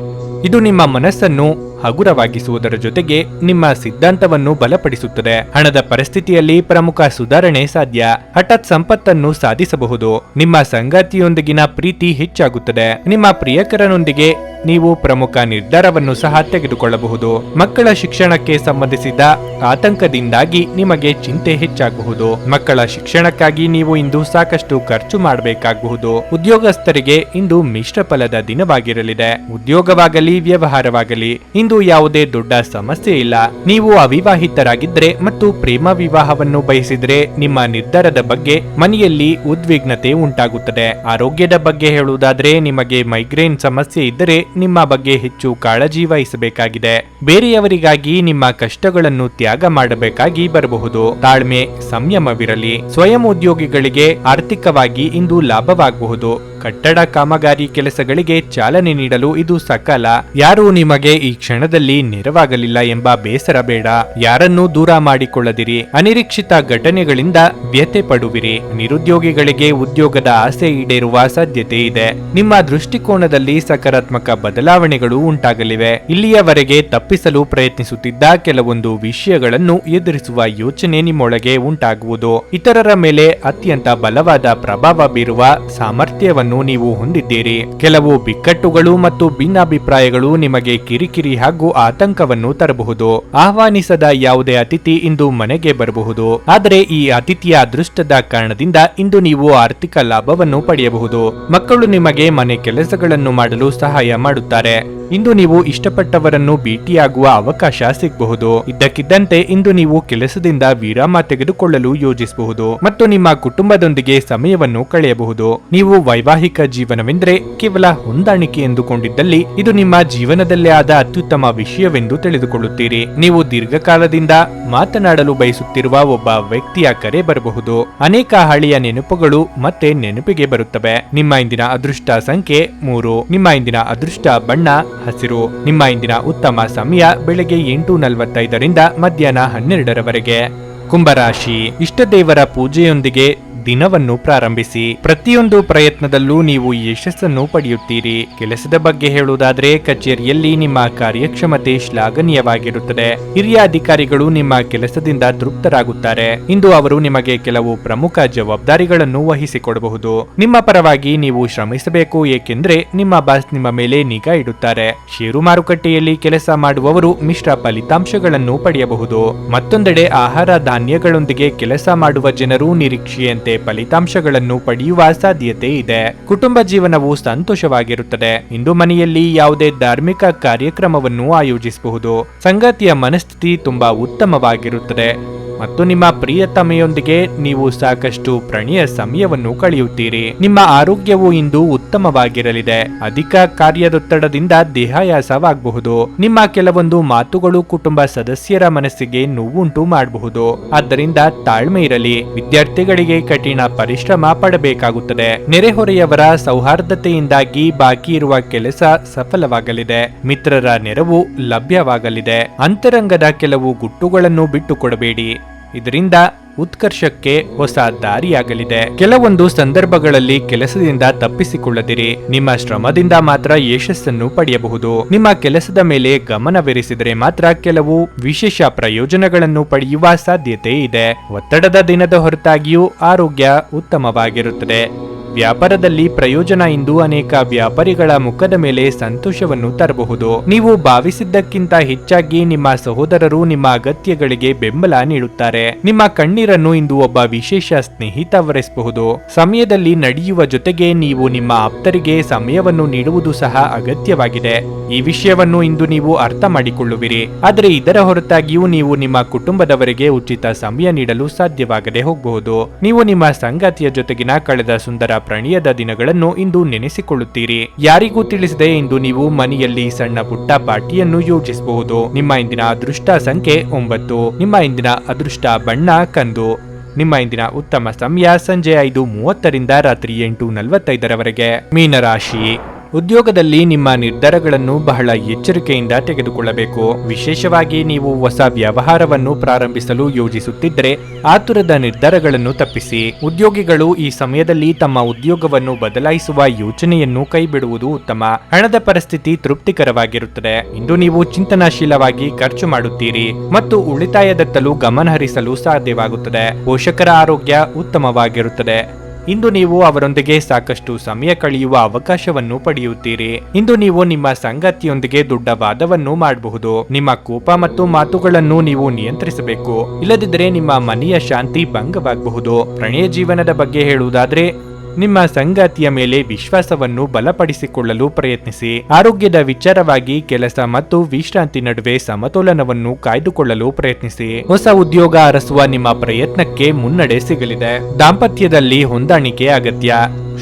ಇದು ನಿಮ್ಮ ಮನಸ್ಸನ್ನು ಹಗುರವಾಗಿಸುವುದರ ಜೊತೆಗೆ ನಿಮ್ಮ ಸಿದ್ಧಾಂತವನ್ನು ಬಲಪಡಿಸುತ್ತದೆ. ಹಣದ ಪರಿಸ್ಥಿತಿಯಲ್ಲಿ ಪ್ರಮುಖ ಸುಧಾರಣೆ ಸಾಧ್ಯ. ಹಠಾತ್ ಸಂಪತ್ತನ್ನು ಸಾಧಿಸಬಹುದು. ನಿಮ್ಮ ಸಂಗಾತಿಯೊಂದಿಗಿನ ಪ್ರೀತಿ ಹೆಚ್ಚಾಗುತ್ತದೆ. ನಿಮ್ಮ ಪ್ರಿಯಕರನೊಂದಿಗೆ ನೀವು ಪ್ರಮುಖ ನಿರ್ಧಾರವನ್ನು ಸಹ ತೆಗೆದುಕೊಳ್ಳಬಹುದು. ಮಕ್ಕಳ ಶಿಕ್ಷಣಕ್ಕೆ ಸಂಬಂಧಿಸಿದ ಆತಂಕದಿಂದಾಗಿ ನಿಮಗೆ ಚಿಂತೆ ಹೆಚ್ಚಾಗಬಹುದು. ಮಕ್ಕಳ ಶಿಕ್ಷಣಕ್ಕಾಗಿ ನೀವು ಇಂದು ಸಾಕಷ್ಟು ಖರ್ಚು ಮಾಡಬೇಕಾಗಬಹುದು. ಉದ್ಯೋಗಸ್ಥರಿಗೆ ಇಂದು ಮಿಶ್ರ ಫಲದ ದಿನವಾಗಿರಲಿದೆ. ಉದ್ಯೋಗವಾಗಲಿ, ವ್ಯವಹಾರವಾಗಲಿ, ಇಂದು ಯಾವುದೇ ದೊಡ್ಡ ಸಮಸ್ಯೆ ಇಲ್ಲ. ನೀವು ಅವಿವಾಹಿತರಾಗಿದ್ದರೆ ಮತ್ತು ಪ್ರೇಮ ವಿವಾಹವನ್ನು ಬಯಸಿದ್ರೆ ನಿಮ್ಮ ನಿರ್ಧಾರದ ಬಗ್ಗೆ ಮನೆಯಲ್ಲಿ ಉದ್ವಿಗ್ನತೆ ಉಂಟಾಗುತ್ತದೆ. ಆರೋಗ್ಯದ ಬಗ್ಗೆ ಹೇಳುವುದಾದ್ರೆ ನಿಮಗೆ ಮೈಗ್ರೇನ್ ಸಮಸ್ಯೆ ಇದ್ದರೆ ನಿಮ್ಮ ಬಗ್ಗೆ ಹೆಚ್ಚು ಕಾಳಜಿ ವಹಿಸಬೇಕಾಗಿದೆ. ಬೇರೆಯವರಿಗಾಗಿ ನಿಮ್ಮ ಕಷ್ಟಗಳನ್ನು ತ್ಯಾಗ ಮಾಡಬೇಕಾಗಿ ಬರಬಹುದು. ತಾಳ್ಮೆ, ಸಂಯಮವಿರಲಿ. ಸ್ವಯಂ ಉದ್ಯೋಗಿಗಳಿಗೆ ಆರ್ಥಿಕವಾಗಿ ಇಂದು ಲಾಭವಾಗಬಹುದು. ಕಟ್ಟಡ ಕಾಮಗಾರಿ ಕೆಲಸಗಳಿಗೆ ಚಾಲನೆ ನೀಡಲು ಇದು ಸಕಾಲ. ಯಾರು ನಿಮಗೆ ಈ ಕ್ಷಣದಲ್ಲಿ ನೆರವಾಗಲಿಲ್ಲ ಎಂಬ ಬೇಸರ ಬೇಡ. ಯಾರನ್ನೂ ದೂರ ಮಾಡಿಕೊಳ್ಳದಿರಿ. ಅನಿರೀಕ್ಷಿತ ಘಟನೆಗಳಿಂದ ವ್ಯಥೆ ಪಡುವಿರಿ. ನಿರುದ್ಯೋಗಿಗಳಿಗೆ ಉದ್ಯೋಗದ ಆಸೆ ಈಡೇರುವ ಸಾಧ್ಯತೆ ಇದೆ. ನಿಮ್ಮ ದೃಷ್ಟಿಕೋನದಲ್ಲಿ ಸಕಾರಾತ್ಮಕ ಬದಲಾವಣೆಗಳು ಉಂಟಾಗಲಿವೆ. ಇಲ್ಲಿಯವರೆಗೆ ತಪ್ಪಿಸಲು ಪ್ರಯತ್ನಿಸುತ್ತಿದ್ದ ಕೆಲವೊಂದು ವಿಷಯಗಳನ್ನು ಎದುರಿಸುವ ಯೋಚನೆ ನಿಮ್ಮೊಳಗೆ ಉಂಟಾಗುವುದು. ಇತರರ ಮೇಲೆ ಅತ್ಯಂತ ಬಲವಾದ ಪ್ರಭಾವ ಬೀರುವ ಸಾಮರ್ಥ್ಯವನ್ನು ನೀವು ಹೊಂದಿದ್ದೀರಿ. ಕೆಲವು ಬಿಕ್ಕಟ್ಟುಗಳು ಮತ್ತು ಭಿನ್ನಾಭಿಪ್ರಾಯಗಳು ನಿಮಗೆ ಕಿರಿಕಿರಿ ಹಾಗೂ ಆತಂಕವನ್ನು ತರಬಹುದು. ಆಹ್ವಾನಿಸದ ಯಾವುದೇ ಅತಿಥಿ ಇಂದು ಮನೆಗೆ ಬರಬಹುದು. ಆದರೆ ಈ ಅತಿಥಿಯ ಅದೃಷ್ಟದ ಕಾರಣದಿಂದ ಇಂದು ನೀವು ಆರ್ಥಿಕ ಲಾಭವನ್ನು ಪಡೆಯಬಹುದು. ಮಕ್ಕಳು ನಿಮಗೆ ಮನೆ ಕೆಲಸಗಳನ್ನು ಮಾಡಲು ಸಹಾಯ ಮಾಡುತ್ತಾರೆ. ಇಂದು ನೀವು ಇಷ್ಟಪಟ್ಟವರನ್ನು ಭೇಟಿಯಾಗುವ ಅವಕಾಶ ಸಿಗಬಹುದು. ಇದ್ದಕ್ಕಿದ್ದಂತೆ ಇಂದು ನೀವು ಕೆಲಸದಿಂದ ವಿರಾಮ ತೆಗೆದುಕೊಳ್ಳಲು ಯೋಜಿಸಬಹುದು ಮತ್ತು ನಿಮ್ಮ ಕುಟುಂಬದೊಂದಿಗೆ ಸಮಯವನ್ನು ಕಳೆಯಬಹುದು. ನೀವು ವೈವಾಹಿಕ ಜೀವನವೆಂದರೆ ಕೇವಲ ಹೊಂದಾಣಿಕೆ ಎಂದುಕೊಂಡಿದ್ದಲ್ಲಿ ಇದು ನಿಮ್ಮ ಜೀವನದಲ್ಲೇ ಆದ ಅತ್ಯುತ್ತಮ ವಿಷಯವೆಂದು ತಿಳಿದುಕೊಳ್ಳುತ್ತೀರಿ. ನೀವು ದೀರ್ಘಕಾಲದಿಂದ ಮಾತನಾಡಲು ಬಯಸುತ್ತಿರುವ ಒಬ್ಬ ವ್ಯಕ್ತಿಯ ಕರೆ ಬರಬಹುದು. ಅನೇಕ ಹಳೆಯ ನೆನಪುಗಳು ಮತ್ತೆ ನೆನಪಿಗೆ ಬರುತ್ತವೆ. ನಿಮ್ಮ ಇಂದಿನ ಅದೃಷ್ಟ ಸಂಖ್ಯೆ ಮೂರು. ನಿಮ್ಮ ಇಂದಿನ ಅದೃಷ್ಟ ಬಣ್ಣ ಹಸಿರು. ನಿಮ್ಮ ಇಂದಿನ ಉತ್ತಮ ಸಮಯ ಬೆಳಗ್ಗೆ ಎಂಟು ನಲವತ್ತೈದರಿಂದ ಮಧ್ಯಾಹ್ನ ಹನ್ನೆರಡರವರೆಗೆ. ಕುಂಭರಾಶಿ. ಇಷ್ಟ ದೇವರ ಪೂಜೆಯೊಂದಿಗೆ ದಿನವನ್ನು ಪ್ರಾರಂಭಿಸಿ. ಪ್ರತಿಯೊಂದು ಪ್ರಯತ್ನದಲ್ಲೂ ನೀವು ಯಶಸ್ಸನ್ನು ಪಡೆಯುತ್ತೀರಿ. ಕೆಲಸದ ಬಗ್ಗೆ ಹೇಳುವುದಾದ್ರೆ, ಕಚೇರಿಯಲ್ಲಿ ನಿಮ್ಮ ಕಾರ್ಯಕ್ಷಮತೆ ಶ್ಲಾಘನೀಯವಾಗಿರುತ್ತದೆ. ಹಿರಿಯ ಅಧಿಕಾರಿಗಳು ನಿಮ್ಮ ಕೆಲಸದಿಂದ ತೃಪ್ತರಾಗುತ್ತಾರೆ. ಇಂದು ಅವರು ನಿಮಗೆ ಕೆಲವು ಪ್ರಮುಖ ಜವಾಬ್ದಾರಿಗಳನ್ನು ವಹಿಸಿಕೊಡಬಹುದು. ನಿಮ್ಮ ಪರವಾಗಿ ನೀವು ಶ್ರಮಿಸಬೇಕು, ಏಕೆಂದ್ರೆ ನಿಮ್ಮ ಬಾಸ್ ನಿಮ್ಮ ಮೇಲೆ ನಿಗಾ ಇಡುತ್ತಾರೆ. ಷೇರು ಮಾರುಕಟ್ಟೆಯಲ್ಲಿ ಕೆಲಸ ಮಾಡುವವರು ಮಿಶ್ರ ಫಲಿತಾಂಶಗಳನ್ನು ಪಡೆಯಬಹುದು. ಮತ್ತೊಂದೆಡೆ ಆಹಾರ ಧಾನ್ಯಗಳೊಂದಿಗೆ ಕೆಲಸ ಮಾಡುವ ಜನರು ನಿರೀಕ್ಷೆಯಂತೆ ಫಲಿತಾಂಶಗಳನ್ನು ಪಡೆಯುವ ಸಾಧ್ಯತೆ ಇದೆ. ಕುಟುಂಬ ಜೀವನವು ಸಂತೋಷವಾಗಿರುತ್ತದೆ. ಇಂದು ಮನೆಯಲ್ಲಿ ಯಾವುದೇ ಧಾರ್ಮಿಕ ಕಾರ್ಯಕ್ರಮವನ್ನು ಆಯೋಜಿಸಬಹುದು. ಸಂಗಾತಿಯ ಮನಸ್ಥಿತಿ ತುಂಬಾ ಉತ್ತಮವಾಗಿರುತ್ತದೆ. ಮತ್ತು ನಿಮ್ಮ ಪ್ರಿಯತಮೆಯೊಂದಿಗೆ ನೀವು ಸಾಕಷ್ಟು ಪ್ರಣಯ ಸಮಯವನ್ನು ಕಳೆಯುತ್ತೀರಿ. ನಿಮ್ಮ ಆರೋಗ್ಯವು ಇಂದು ಉತ್ತಮವಾಗಿರಲಿದೆ. ಅಧಿಕ ಕಾರ್ಯದೊತ್ತಡದಿಂದ ದೇಹಾಯಾಸವಾಗಬಹುದು. ನಿಮ್ಮ ಕೆಲವೊಂದು ಮಾತುಗಳು ಕುಟುಂಬ ಸದಸ್ಯರ ಮನಸ್ಸಿಗೆ ನೋವುಂಟು ಮಾಡಬಹುದು. ಆದ್ದರಿಂದ ತಾಳ್ಮೆ ಇರಲಿ. ವಿದ್ಯಾರ್ಥಿಗಳಿಗೆ ಕಠಿಣ ಪರಿಶ್ರಮ ಪಡಬೇಕಾಗುತ್ತದೆ. ನೆರೆಹೊರೆಯವರ ಸೌಹಾರ್ದತೆಯಿಂದಾಗಿ ಬಾಕಿ ಇರುವ ಕೆಲಸ ಸಫಲವಾಗಲಿದೆ. ಮಿತ್ರರ ನೆರವು ಲಭ್ಯವಾಗಲಿದೆ. ಅಂತರಂಗದ ಕೆಲವು ಗುಟ್ಟುಗಳನ್ನು ಬಿಟ್ಟುಕೊಡಬೇಡಿ. ಇದರಿಂದ ಉತ್ಕರ್ಷಕ್ಕೆ ಹೊಸ ದಾರಿಯಾಗಲಿದೆ. ಕೆಲವೊಂದು ಸಂದರ್ಭಗಳಲ್ಲಿ ಕೆಲಸದಿಂದ ತಪ್ಪಿಸಿಕೊಳ್ಳದಿರಿ. ನಿಮ್ಮ ಶ್ರಮದಿಂದ ಮಾತ್ರ ಯಶಸ್ಸನ್ನು ಪಡೆಯಬಹುದು. ನಿಮ್ಮ ಕೆಲಸದ ಮೇಲೆ ಗಮನವಿರಿಸಿದರೆ ಮಾತ್ರ ಕೆಲವು ವಿಶೇಷ ಪ್ರಯೋಜನಗಳನ್ನು ಪಡೆಯುವ ಸಾಧ್ಯತೆ ಇದೆ ಒತ್ತಡದ ದಿನದ ಹೊರತಾಗಿಯೂ ಆರೋಗ್ಯ ಉತ್ತಮವಾಗಿರುತ್ತದೆ. ವ್ಯಾಪಾರದಲ್ಲಿ ಪ್ರಯೋಜನ ಇಂದು ಅನೇಕ ವ್ಯಾಪಾರಿಗಳ ಮುಖದ ಮೇಲೆ ಸಂತೋಷವನ್ನು ತರಬಹುದು. ನೀವು ಭಾವಿಸಿದ್ದಕ್ಕಿಂತ ಹೆಚ್ಚಾಗಿ ನಿಮ್ಮ ಸಹೋದರರು ನಿಮ್ಮ ಅಗತ್ಯಗಳಿಗೆ ಬೆಂಬಲ ನೀಡುತ್ತಾರೆ. ನಿಮ್ಮ ಕಣ್ಣೀರನ್ನು ಇಂದು ಒಬ್ಬ ವಿಶೇಷ ಸ್ನೇಹಿತ ವರೆಸಬಹುದು ಸಮಯದಲ್ಲಿ ನಡೆಯುವ ಜೊತೆಗೆ ನೀವು ನಿಮ್ಮ ಆಪ್ತರಿಗೆ ಸಮಯವನ್ನು ನೀಡುವುದು ಸಹ ಅಗತ್ಯವಾಗಿದೆ. ಈ ವಿಷಯವನ್ನು ಇಂದು ನೀವು ಅರ್ಥ ಮಾಡಿಕೊಳ್ಳುವಿರಿ. ಆದರೆ ಇದರ ಹೊರತಾಗಿಯೂ ನೀವು ನಿಮ್ಮ ಕುಟುಂಬದವರಿಗೆ ಉಚಿತ ಸಮಯ ನೀಡಲು ಸಾಧ್ಯವಾಗದೆ ಹೋಗಬಹುದು. ನೀವು ನಿಮ್ಮ ಸಂಗಾತಿಯ ಜೊತೆಗಿನ ಕಳೆದ ಸುಂದರ ಪ್ರಣಯದ ದಿನಗಳನ್ನು ಇಂದು ನೆನೆಸಿಕೊಳ್ಳುತ್ತೀರಿ. ಯಾರಿಗೂ ತಿಳಿಸದೆ ಇಂದು ನೀವು ಮನೆಯಲ್ಲಿ ಸಣ್ಣ ಪುಟ್ಟ ಪಾರ್ಟಿಯನ್ನು ಯೋಜಿಸಬಹುದು. ನಿಮ್ಮ ಇಂದಿನ ಅದೃಷ್ಟ ಸಂಖ್ಯೆ ಒಂಬತ್ತು. ನಿಮ್ಮ ಇಂದಿನ ಅದೃಷ್ಟ ಬಣ್ಣ ಕಂದು. ನಿಮ್ಮ ಇಂದಿನ ಉತ್ತಮ ಸಮಯ ಸಂಜೆ ಐದು ಮೂವತ್ತರಿಂದ ರಾತ್ರಿ ಎಂಟು ನಲವತ್ತೈದರವರೆಗೆ. ಮೀನರಾಶಿ. ಉದ್ಯೋಗದಲ್ಲಿ ನಿಮ್ಮ ನಿರ್ಧಾರಗಳನ್ನು ಬಹಳ ಎಚ್ಚರಿಕೆಯಿಂದ ತೆಗೆದುಕೊಳ್ಳಬೇಕು. ವಿಶೇಷವಾಗಿ ನೀವು ಹೊಸ ವ್ಯವಹಾರವನ್ನು ಪ್ರಾರಂಭಿಸಲು ಯೋಜಿಸುತ್ತಿದ್ದರೆ ಆತುರದ ನಿರ್ಧಾರಗಳನ್ನು ತಪ್ಪಿಸಿ. ಉದ್ಯೋಗಿಗಳು ಈ ಸಮಯದಲ್ಲಿ ತಮ್ಮ ಉದ್ಯೋಗವನ್ನು ಬದಲಾಯಿಸುವ ಯೋಚನೆಯನ್ನು ಕೈಬಿಡುವುದು ಉತ್ತಮ. ಹಣದ ಪರಿಸ್ಥಿತಿ ತೃಪ್ತಿಕರವಾಗಿರುತ್ತದೆ. ಇಂದು ನೀವು ಚಿಂತನಾಶೀಲವಾಗಿ ಖರ್ಚು ಮಾಡುತ್ತೀರಿ ಮತ್ತು ಉಳಿತಾಯದತ್ತಲೂ ಗಮನಹರಿಸಲು ಸಾಧ್ಯವಾಗುತ್ತದೆ. ಪೋಷಕರ ಆರೋಗ್ಯ ಉತ್ತಮವಾಗಿರುತ್ತದೆ. ಇಂದು ನೀವು ಅವರೊಂದಿಗೆ ಸಾಕಷ್ಟು ಸಮಯ ಕಳೆಯುವ ಅವಕಾಶವನ್ನು ಪಡೆಯುತ್ತೀರಿ. ಇಂದು ನೀವು ನಿಮ್ಮ ಸಂಗತಿಯೊಂದಿಗೆ ದೊಡ್ಡ ವಾದವನ್ನು ಮಾಡಬಹುದು. ನಿಮ್ಮ ಕೋಪ ಮತ್ತು ಮಾತುಗಳನ್ನು ನೀವು ನಿಯಂತ್ರಿಸಬೇಕು. ಇಲ್ಲದಿದ್ದರೆ ನಿಮ್ಮ ಮನೆಯ ಶಾಂತಿ ಭಂಗವಾಗಬಹುದು. ಪ್ರಣಯ ಜೀವನದ ಬಗ್ಗೆ ಹೇಳುವುದಾದ್ರೆ ನಿಮ್ಮ ಸಂಗಾತಿಯ ಮೇಲೆ ವಿಶ್ವಾಸವನ್ನು ಬಲಪಡಿಸಿಕೊಳ್ಳಲು ಪ್ರಯತ್ನಿಸಿ. ಆರೋಗ್ಯದ ವಿಚಾರವಾಗಿ ಕೆಲಸ ಮತ್ತು ವಿಶ್ರಾಂತಿ ನಡುವೆ ಸಮತೋಲನವನ್ನು ಕಾಯ್ದುಕೊಳ್ಳಲು ಪ್ರಯತ್ನಿಸಿ. ಹೊಸ ಉದ್ಯೋಗ ಅರಸುವ ನಿಮ್ಮ ಪ್ರಯತ್ನಕ್ಕೆ ಮುನ್ನಡೆ ಸಿಗಲಿದೆ. ದಾಂಪತ್ಯದಲ್ಲಿ ಹೊಂದಾಣಿಕೆ ಅಗತ್ಯ.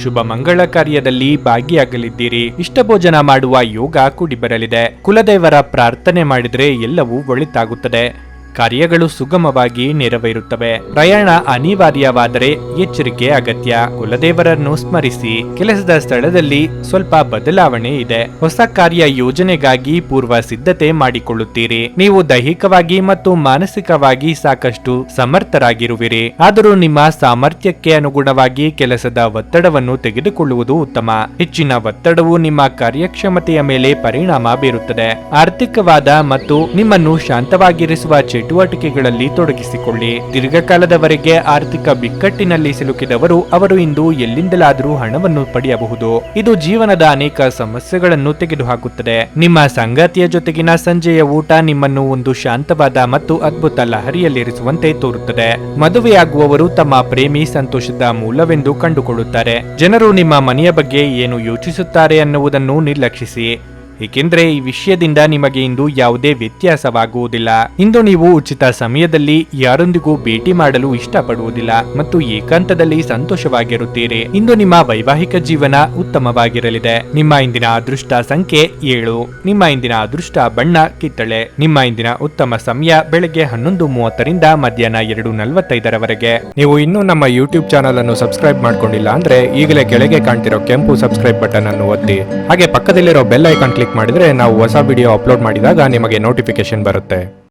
ಶುಭ ಮಂಗಳ ಕಾರ್ಯದಲ್ಲಿ ಭಾಗಿಯಾಗಲಿದ್ದೀರಿ. ಇಷ್ಟ ಭೋಜನ ಮಾಡುವ ಯೋಗ ಕೂಡಿ ಬರಲಿದೆ ಕುಲದೇವರ ಪ್ರಾರ್ಥನೆ ಮಾಡಿದರೆ ಎಲ್ಲವೂ ಒಳಿತಾಗುತ್ತದೆ. ಕಾರ್ಯಗಳು ಸುಗಮವಾಗಿ ನೆರವೇರುತ್ತವೆ. ಪ್ರಯಾಣ ಅನಿವಾರ್ಯವಾದರೆ ಎಚ್ಚರಿಕೆ ಅಗತ್ಯ. ಕುಲದೇವರನ್ನು ಸ್ಮರಿಸಿ, ಕೆಲಸದ ಸ್ಥಳದಲ್ಲಿ ಸ್ವಲ್ಪ ಬದಲಾವಣೆ ಇದೆ. ಹೊಸ ಕಾರ್ಯ ಯೋಜನೆಗಾಗಿ ಪೂರ್ವ ಸಿದ್ಧತೆ ಮಾಡಿಕೊಳ್ಳುತ್ತೀರಿ. ನೀವು ದೈಹಿಕವಾಗಿ ಮತ್ತು ಮಾನಸಿಕವಾಗಿ ಸಾಕಷ್ಟು ಸಮರ್ಥರಾಗಿರುವಿರಿ. ಆದರೂ ನಿಮ್ಮ ಸಾಮರ್ಥ್ಯಕ್ಕೆ ಅನುಗುಣವಾಗಿ ಕೆಲಸದ ಒತ್ತಡವನ್ನು ತೆಗೆದುಕೊಳ್ಳುವುದು ಉತ್ತಮ. ಹೆಚ್ಚಿನ ಒತ್ತಡವು ನಿಮ್ಮ ಕಾರ್ಯಕ್ಷಮತೆಯ ಮೇಲೆ ಪರಿಣಾಮ ಬೀರುತ್ತದೆ. ಆರ್ಥಿಕವಾದ ಮತ್ತು ನಿಮ್ಮನ್ನು ಶಾಂತವಾಗಿರಿಸುವ ಚಟುವಟಿಕೆಗಳಲ್ಲಿ ತೊಡಗಿಸಿಕೊಳ್ಳಿ. ದೀರ್ಘಕಾಲದವರೆಗೆ ಆರ್ಥಿಕ ಬಿಕ್ಕಟ್ಟಿನಲ್ಲಿ ಸಿಲುಕಿದವರು ಅವರು ಇಂದು ಎಲ್ಲಿಂದಲಾದರೂ ಹಣವನ್ನು ಪಡೆಯಬಹುದು. ಇದು ಜೀವನದ ಅನೇಕ ಸಮಸ್ಯೆಗಳನ್ನು ತೆಗೆದುಹಾಕುತ್ತದೆ. ನಿಮ್ಮ ಸಂಗಾತಿಯ ಜೊತೆಗಿನ ಸಂಜೆಯ ಊಟ ನಿಮ್ಮನ್ನು ಒಂದು ಶಾಂತವಾದ ಮತ್ತು ಅದ್ಭುತ ಲಹರಿಯಲ್ಲಿರಿಸುವಂತೆ ತೋರುತ್ತದೆ. ಮದುವೆಯಾಗುವವರು ತಮ್ಮ ಪ್ರೇಮಿ ಸಂತೋಷದ ಮೂಲವೆಂದು ಕಂಡುಕೊಳ್ಳುತ್ತಾರೆ. ಜನರು ನಿಮ್ಮ ಮನೆಯ ಬಗ್ಗೆ ಏನು ಯೋಚಿಸುತ್ತಾರೆ ಅನ್ನುವುದನ್ನು ನಿರ್ಲಕ್ಷಿಸಿ. ಏಕೆಂದರೆ ಈ ವಿಷಯದಿಂದ ನಿಮಗೆ ಇಂದು ಯಾವುದೇ ವ್ಯತ್ಯಾಸವಾಗುವುದಿಲ್ಲ. ಇಂದು ನೀವು ಉಚಿತ ಸಮಯದಲ್ಲಿ ಯಾರೊಂದಿಗೂ ಭೇಟಿ ಮಾಡಲು ಇಷ್ಟಪಡುವುದಿಲ್ಲ ಮತ್ತು ಏಕಾಂತದಲ್ಲಿ ಸಂತೋಷವಾಗಿರುತ್ತೀರಿ. ಇಂದು ನಿಮ್ಮ ವೈವಾಹಿಕ ಜೀವನ ಉತ್ತಮವಾಗಿರಲಿದೆ. ನಿಮ್ಮ ಇಂದಿನ ಅದೃಷ್ಟ ಸಂಖ್ಯೆ ಏಳು. ನಿಮ್ಮ ಇಂದಿನ ಅದೃಷ್ಟ ಬಣ್ಣ ಕಿತ್ತಳೆ. ನಿಮ್ಮ ಇಂದಿನ ಉತ್ತಮ ಸಮಯ ಬೆಳಗ್ಗೆ ಹನ್ನೊಂದು ಮೂವತ್ತರಿಂದ ಮಧ್ಯಾಹ್ನ ಎರಡು ನಲವತ್ತೈದರವರೆಗೆ. ನೀವು ಇನ್ನೂ ನಮ್ಮ ಯೂಟ್ಯೂಬ್ ಚಾನಲ್ ಅನ್ನು ಸಬ್ಸ್ಕ್ರೈಬ್ ಮಾಡ್ಕೊಂಡಿಲ್ಲ ಅಂದ್ರೆ ಈಗಲೇ ಕೆಳಗೆ ಕಾಣ್ತಿರೋ ಕೆಂಪು ಸಬ್ಸ್ಕ್ರೈಬ್ ಬಟನ್ ಅನ್ನು ಒತ್ತಿ. ಹಾಗೆ ಪಕ್ಕದಲ್ಲಿರೋ ಬೆಲ್ ಐಕಾನ್ ಕ್ಲಿಕ್ ಮಾಡಿದ್ರೆ ನಾವು ಹೊಸ ವಿಡಿಯೋ ಅಪ್ಲೋಡ್ ಮಾಡಿದಾಗ ನಿಮಗೆ ನೋಟಿಫಿಕೇಶನ್ ಬರುತ್ತೆ.